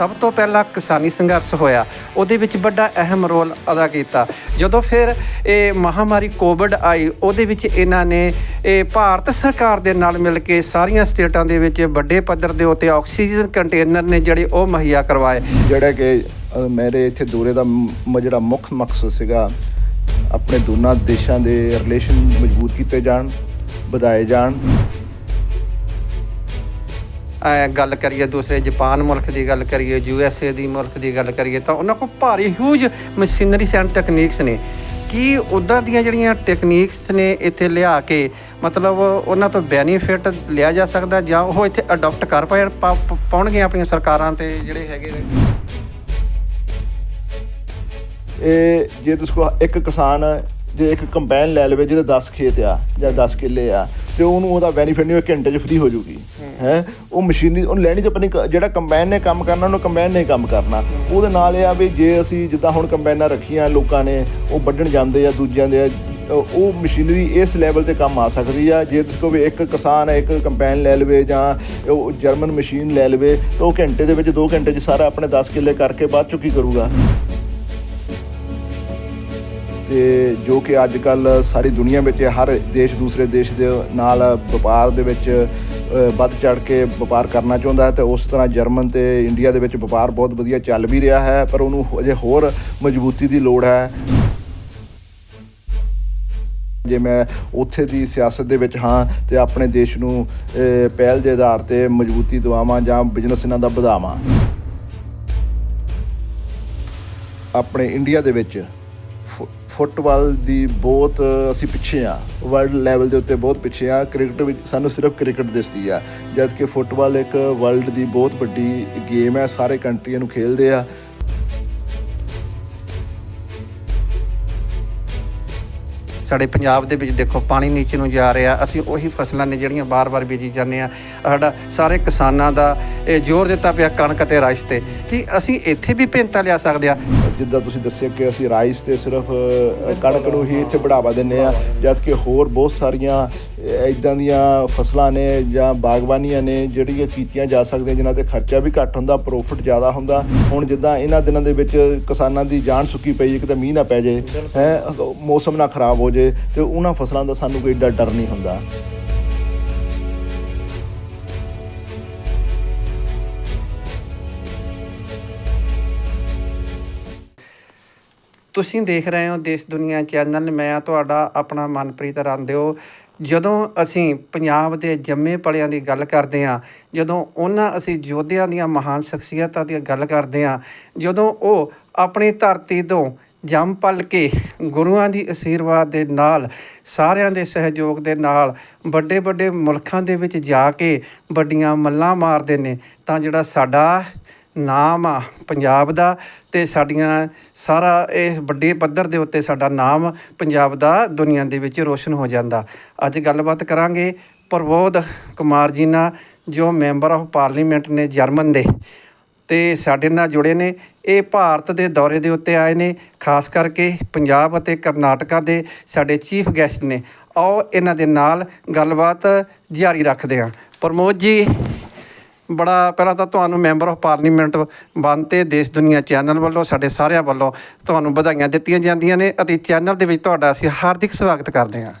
ਸਭ ਤੋਂ ਪਹਿਲਾਂ ਕਿਸਾਨੀ ਸੰਘਰਸ਼ ਹੋਇਆ, ਉਹਦੇ ਵਿੱਚ ਵੱਡਾ ਅਹਿਮ ਰੋਲ ਅਦਾ ਕੀਤਾ। ਜਦੋਂ ਫਿਰ ਇਹ ਮਹਾਮਾਰੀ ਕੋਵਿਡ ਆਈ, ਉਹਦੇ ਵਿੱਚ ਇਹਨਾਂ ਨੇ ਇਹ ਭਾਰਤ ਸਰਕਾਰ ਦੇ ਨਾਲ ਮਿਲ ਕੇ ਸਾਰੀਆਂ ਸਟੇਟਾਂ ਦੇ ਵਿੱਚ ਵੱਡੇ ਪੱਧਰ ਦੇ ਉੱਤੇ ਆਕਸੀਜਨ ਕੰਟੇਨਰ ਨੇ ਜਿਹੜੇ ਉਹ ਮੁਹੱਈਆ ਕਰਵਾਏ। ਜਿਹੜਾ ਕਿ ਮੇਰੇ ਇੱਥੇ ਦੂਰੇ ਦਾ ਮ- ਜਿਹੜਾ ਮੁੱਖ ਮਕਸਦ ਸੀਗਾ, ਆਪਣੇ ਦੋਨਾਂ ਦੇਸ਼ਾਂ ਦੇ ਰਿਲੇਸ਼ਨ ਮਜ਼ਬੂਤ ਕੀਤੇ ਜਾਣ, ਵਧਾਏ ਜਾਣ। ਗੱਲ ਕਰੀਏ ਦੂਸਰੇ ਜਾਪਾਨ ਮੁਲਕ ਦੀ ਗੱਲ ਕਰੀਏ, ਯੂ ਐਸ ਏ ਦੀ ਮੁਲਕ ਦੀ ਗੱਲ ਕਰੀਏ, ਤਾਂ ਉਹਨਾਂ ਕੋਲ ਭਾਰੀ ਹਿਊਜ ਮਸ਼ੀਨਰੀਜ਼ ਐਂਡ ਟੈਕਨੀਕਸ ਨੇ। ਕੀ ਉਦਾਂ ਦੀਆਂ ਜਿਹੜੀਆਂ ਟੈਕਨੀਕਸ ਨੇ ਇੱਥੇ ਲਿਆ ਕੇ, ਮਤਲਬ ਉਹਨਾਂ ਤੋਂ ਬੈਨੀਫਿਟ ਲਿਆ ਜਾ ਸਕਦਾ ਜਾਂ ਉਹ ਇੱਥੇ ਅਡਾਪਟ ਕਰ ਪਾਏ ਪਾਉਣਗੇ ਆਪਣੀਆਂ ਸਰਕਾਰਾਂ ਤੇ ਜਿਹੜੇ ਹੈਗੇ ਨੇ? ਇਹ ਜੇ ਤੁਸੀਂ ਇੱਕ ਕਿਸਾਨ ਜੇ ਇੱਕ ਕੰਬਾਈਨ ਲੈ ਲਵੇ ਜਿਹਦੇ 10 ਖੇਤ ਆ ਜਾਂ 10 ਕਿੱਲੇ ਆ ਤੇ ਉਹਨੂੰ ਉਹਦਾ ਬੈਨੀਫਿਟ ਨਹੀਂ ਉਹ ਘੰਟੇ 'ਚ ਫ੍ਰੀ ਹੋ ਜੂਗੀ। ਹੈ। ਉਹ ਮਸ਼ੀਨਰੀ ਉਹਨੂੰ ਲੈਣੀ ਤੇ ਆਪਣੀ ਕ- ਜਿਹੜਾ ਕੰਬਾਈਨ ਨੇ ਕੰਮ ਕਰਨਾ ਉਹਨੂੰ ਕੰਬਾਈਨ ਨੇ ਕੰਮ ਕਰਨਾ। ਉਹਦੇ ਨਾਲ ਇਹ ਆ ਵੀ ਜੇ ਅਸੀਂ ਜਿੱਦਾਂ ਹੁਣ ਕੰਬਾਈਨਾਂ ਰੱਖੀਆਂ ਲੋਕਾਂ ਨੇ ਉਹ ਵੱਢਣ ਜਾਂਦੇ ਆ ਦੂਜਿਆਂ ਦੇ ਉਹ ਉਹ ਮਸ਼ੀਨਰੀ ਇਸ ਲੈਵਲ ਤੇ ਕੰਮ ਆ ਸਕਦੀ ਆ। ਜੇ ਤੁਸੀਂ ਕਹੋ ਵੀ ਇੱਕ ਕਿਸਾਨ ਹੈ ਇੱਕ ਕੰਬਾਈਨ ਲੈ ਲਵੇ ਜਾਂ ਉਹ ਜਰਮਨ ਮਸ਼ੀਨ ਲੈ ਲਵੇ ਤਾਂ ਉਹ ਘੰਟੇ ਦੇ ਵਿੱਚ 2 ਘੰਟੇ 'ਚ ਸਾਰਾ ਆਪਣੇ 10 ਕਿੱਲੇ ਕਰਕੇ ਬਾਅਦ ਚੋਂ ਕੀ ਕਰੂਗਾ। ਤੇ ਜੋ ਕਿ ਅੱਜ ਕੱਲ ਸਾਰੀ ਦੁਨੀਆ ਵਿੱਚ ਹਰ ਦੇਸ਼ ਦੂਸਰੇ ਦੇਸ਼ ਦੇ ਨਾਲ ਵਪਾਰ ਦੇ ਵਿੱਚ ਵੱਧ ਚੜ ਕੇ ਵਪਾਰ ਕਰਨਾ ਚਾਹੁੰਦਾ ਹੈ ਤੇ ਉਸ ਤਰ੍ਹਾਂ ਜਰਮਨ ਤੇ ਇੰਡੀਆ ਦੇ ਵਿੱਚ ਵਪਾਰ ਬਹੁਤ ਵਧੀਆ ਚੱਲ ਵੀ ਰਿਹਾ ਹੈ, ਪਰ ਉਹਨੂੰ ਅਜੇ ਹੋਰ ਮਜ਼ਬੂਤੀ ਦੀ ਲੋੜ ਹੈ। ਜੇ ਮੈਂ ਉੱਥੇ ਦੀ ਸਿਆਸਤ ਦੇ ਵਿੱਚ ਹਾਂ ਤੇ ਆਪਣੇ ਦੇਸ਼ ਨੂੰ ਪਹਿਲ ਦੇ ਆਧਾਰ ਤੇ ਮਜ਼ਬੂਤੀ ਦਿਵਾਵਾਂ ਜਾਂ ਬਿਜ਼ਨਸ ਇਹਨਾਂ ਦਾ ਵਧਾਵਾਂ। ਆਪਣੇ ਇੰਡੀਆ ਦੇ ਵਿੱਚ ਫੁੱਟਬਾਲ ਦੀ ਬਹੁਤ ਅਸੀਂ ਪਿੱਛੇ ਆ ਵਰਲਡ ਲੈਵਲ ਦੇ ਉੱਤੇ ਬਹੁਤ ਪਿੱਛੇ ਆ, ਕ੍ਰਿਕਟ ਵਿੱਚ ਸਾਨੂੰ ਸਿਰਫ ਕ੍ਰਿਕਟ ਦਿਸਦੀ ਆ ਜਦ ਕਿ ਫੁੱਟਬਾਲ ਇੱਕ ਵਰਲਡ ਦੀ ਬਹੁਤ ਵੱਡੀ ਗੇਮ ਹੈ ਸਾਰੇ ਕੰਟਰੀਆਂ ਨੂੰ ਖੇਡਦੇ ਆ ਸਾਡੇ ਪੰਜਾਬ ਦੇ ਵਿੱਚ ਦੇਖੋ, ਪਾਣੀ ਨੀਚੇ ਨੂੰ ਜਾ ਰਿਹਾ, ਅਸੀਂ ਉਹੀ ਫਸਲਾਂ ਨੇ ਜਿਹੜੀਆਂ ਬਾਰ-ਬਾਰ ਬੀਜੀ ਜਾਂਦੇ ਆ ਸਾਡਾ ਸਾਰੇ ਕਿਸਾਨਾਂ ਦਾ ਇਹ ਜ਼ੋਰ ਦਿੱਤਾ ਪਿਆ ਕਣਕ ਤੇ ਰਾਈਸ ਤੇ ਕਿ ਅਸੀਂ ਇੱਥੇ ਵੀ ਭਿੰਨਤਾ ਲਿਆ ਸਕਦੇ ਆ ਜਿੱਦਾਂ ਤੁਸੀਂ ਦੱਸਿਆ ਕਿ ਅਸੀਂ ਰਾਈਸ ਤੇ ਸਿਰਫ ਕਣਕ ਨੂੰ ਹੀ ਇੱਥੇ ਬੜਾਵਾ ਦਿੰਨੇ ਆ ਜਦ ਕਿ ਹੋਰ ਬਹੁਤ ਸਾਰੀਆਂ ਇਦਾਂ ਦੀਆਂ ਫਸਲਾਂ ਨੇ ਜਾਂ ਬਾਗਬਾਨੀਆਂ ਨੇ ਜਿਹੜੀਆਂ ਕੀਤੀਆਂ ਜਾ ਸਕਦੀਆਂ ਜਿਨ੍ਹਾਂ ਤੇ ਖਰਚਾ ਵੀ ਘੱਟ ਹੁੰਦਾ ਪ੍ਰੋਫਿਟ ਜ਼ਿਆਦਾ ਹੁੰਦਾ। ਹੁਣ ਜਿੱਦਾਂ ਇਹਨਾਂ ਦਿਨਾਂ ਦੇ ਵਿੱਚ ਕਿਸਾਨਾਂ ਦੀ ਜਾਨ ਸੁੱਕੀ ਪਈ ਇੱਕ ਤਾਂ ਮੀਂਹ ਨਾ ਪੈ ਜੇ ਹੈ ਮੌਸਮ ਨਾ ਖਰਾਬ ਹੋ ਜੇ ਤੇ ਉਹਨਾਂ ਫਸਲਾਂ ਦਾ ਸਾਨੂੰ ਕੋਈ ਏਡਾ ਡਰ ਨਹੀਂ ਹੁੰਦਾ। ਤੁਸੀਂ ਦੇਖ ਰਹੇ ਹੋ ਦੇਸ਼ ਦੁਨੀਆ ਚੈਨਲ। ਮੈਂ ਤੁਹਾਡਾ ਆਪਣਾ ਮਨਪ੍ਰੀਤ ਰਾਂਦਿਓ ਜਦੋਂ ਅਸੀਂ ਪੰਜਾਬ ਦੇ ਜੰਮੇ ਪਲਿਆਂ ਦੀ ਗੱਲ ਕਰਦੇ ਹਾਂ, ਜਦੋਂ ਉਹਨਾਂ ਅਸੀਂ ਯੋਧਿਆਂ ਦੀਆਂ ਮਹਾਨ ਸ਼ਖਸੀਅਤਾਂ ਦੀ ਗੱਲ ਕਰਦੇ ਹਾਂ, ਜਦੋਂ ਉਹ ਆਪਣੀ ਧਰਤੀ ਤੋਂ ਜੰਮ ਪਲ ਕੇ ਗੁਰੂਆਂ ਦੀ ਅਸ਼ੀਰਵਾਦ ਦੇ ਨਾਲ, ਸਾਰਿਆਂ ਦੇ ਸਹਿਯੋਗ ਦੇ ਨਾਲ ਵੱਡੇ ਵੱਡੇ ਮੁਲਕਾਂ ਦੇ ਵਿੱਚ ਜਾ ਕੇ ਵੱਡੀਆਂ ਮੱਲਾਂ ਮਾਰਦੇ ਨੇ, ਤਾਂ ਜਿਹੜਾ ਸਾਡਾ ਨਾਮ ਆ, ਪੰਜਾਬ ਦਾ ਤੇ ਸਾਡੀਆਂ ਸਾਰਾ ਇਹ ਵੱਡੇ ਪੱਧਰ ਦੇ ਉੱਤੇ ਸਾਡਾ ਨਾਮ ਪੰਜਾਬ ਦਾ ਦੁਨੀਆ ਦੇ ਵਿੱਚ ਰੋਸ਼ਨ ਹੋ ਜਾਂਦਾ। ਅੱਜ ਗੱਲਬਾਤ ਕਰਾਂਗੇ ਪ੍ਰਬੋਧ ਕੁਮਾਰ ਜੀ ਨਾਲ, ਜੋ ਮੈਂਬਰ ਆਫ ਪਾਰਲੀਮੈਂਟ ਨੇ ਜਰਮਨ ਦੇ ਤੇ ਸਾਡੇ ਨਾਲ ਜੁੜੇ ਨੇ। ਇਹ ਭਾਰਤ ਦੇ ਦੌਰੇ ਦੇ ਉੱਤੇ ਆਏ ਨੇ, ਖਾਸ ਕਰਕੇ ਪੰਜਾਬ ਅਤੇ ਕਰਨਾਟਕਾ ਦੇ ਸਾਡੇ ਚੀਫ ਗੈਸਟ ਨੇ। ਆਓ ਇਹਨਾਂ ਦੇ ਨਾਲ ਗੱਲਬਾਤ ਜਾਰੀ ਰੱਖਦੇ ਹਾਂ। ਪ੍ਰਮੋਦ ਜੀ ਬੜਾ ਪਹਿਲਾਂ ਤਾਂ ਤੁਹਾਨੂੰ ਮੈਂਬਰ ਆਫ ਪਾਰਲੀਮੈਂਟ ਬਣ ਤੇ ਦੇਸ਼ ਦੁਨੀਆ ਚੈਨਲ ਵੱਲੋਂ, ਸਾਡੇ ਸਾਰਿਆਂ ਵੱਲੋਂ ਤੁਹਾਨੂੰ ਵਧਾਈਆਂ ਦਿੱਤੀਆਂ ਜਾਂਦੀਆਂ ਨੇ ਅਤੇ ਚੈਨਲ ਦੇ ਵਿੱਚ ਤੁਹਾਡਾ ਅਸੀਂ ਹਾਰਦਿਕ ਸਵਾਗਤ ਕਰਦੇ ਹਾਂ।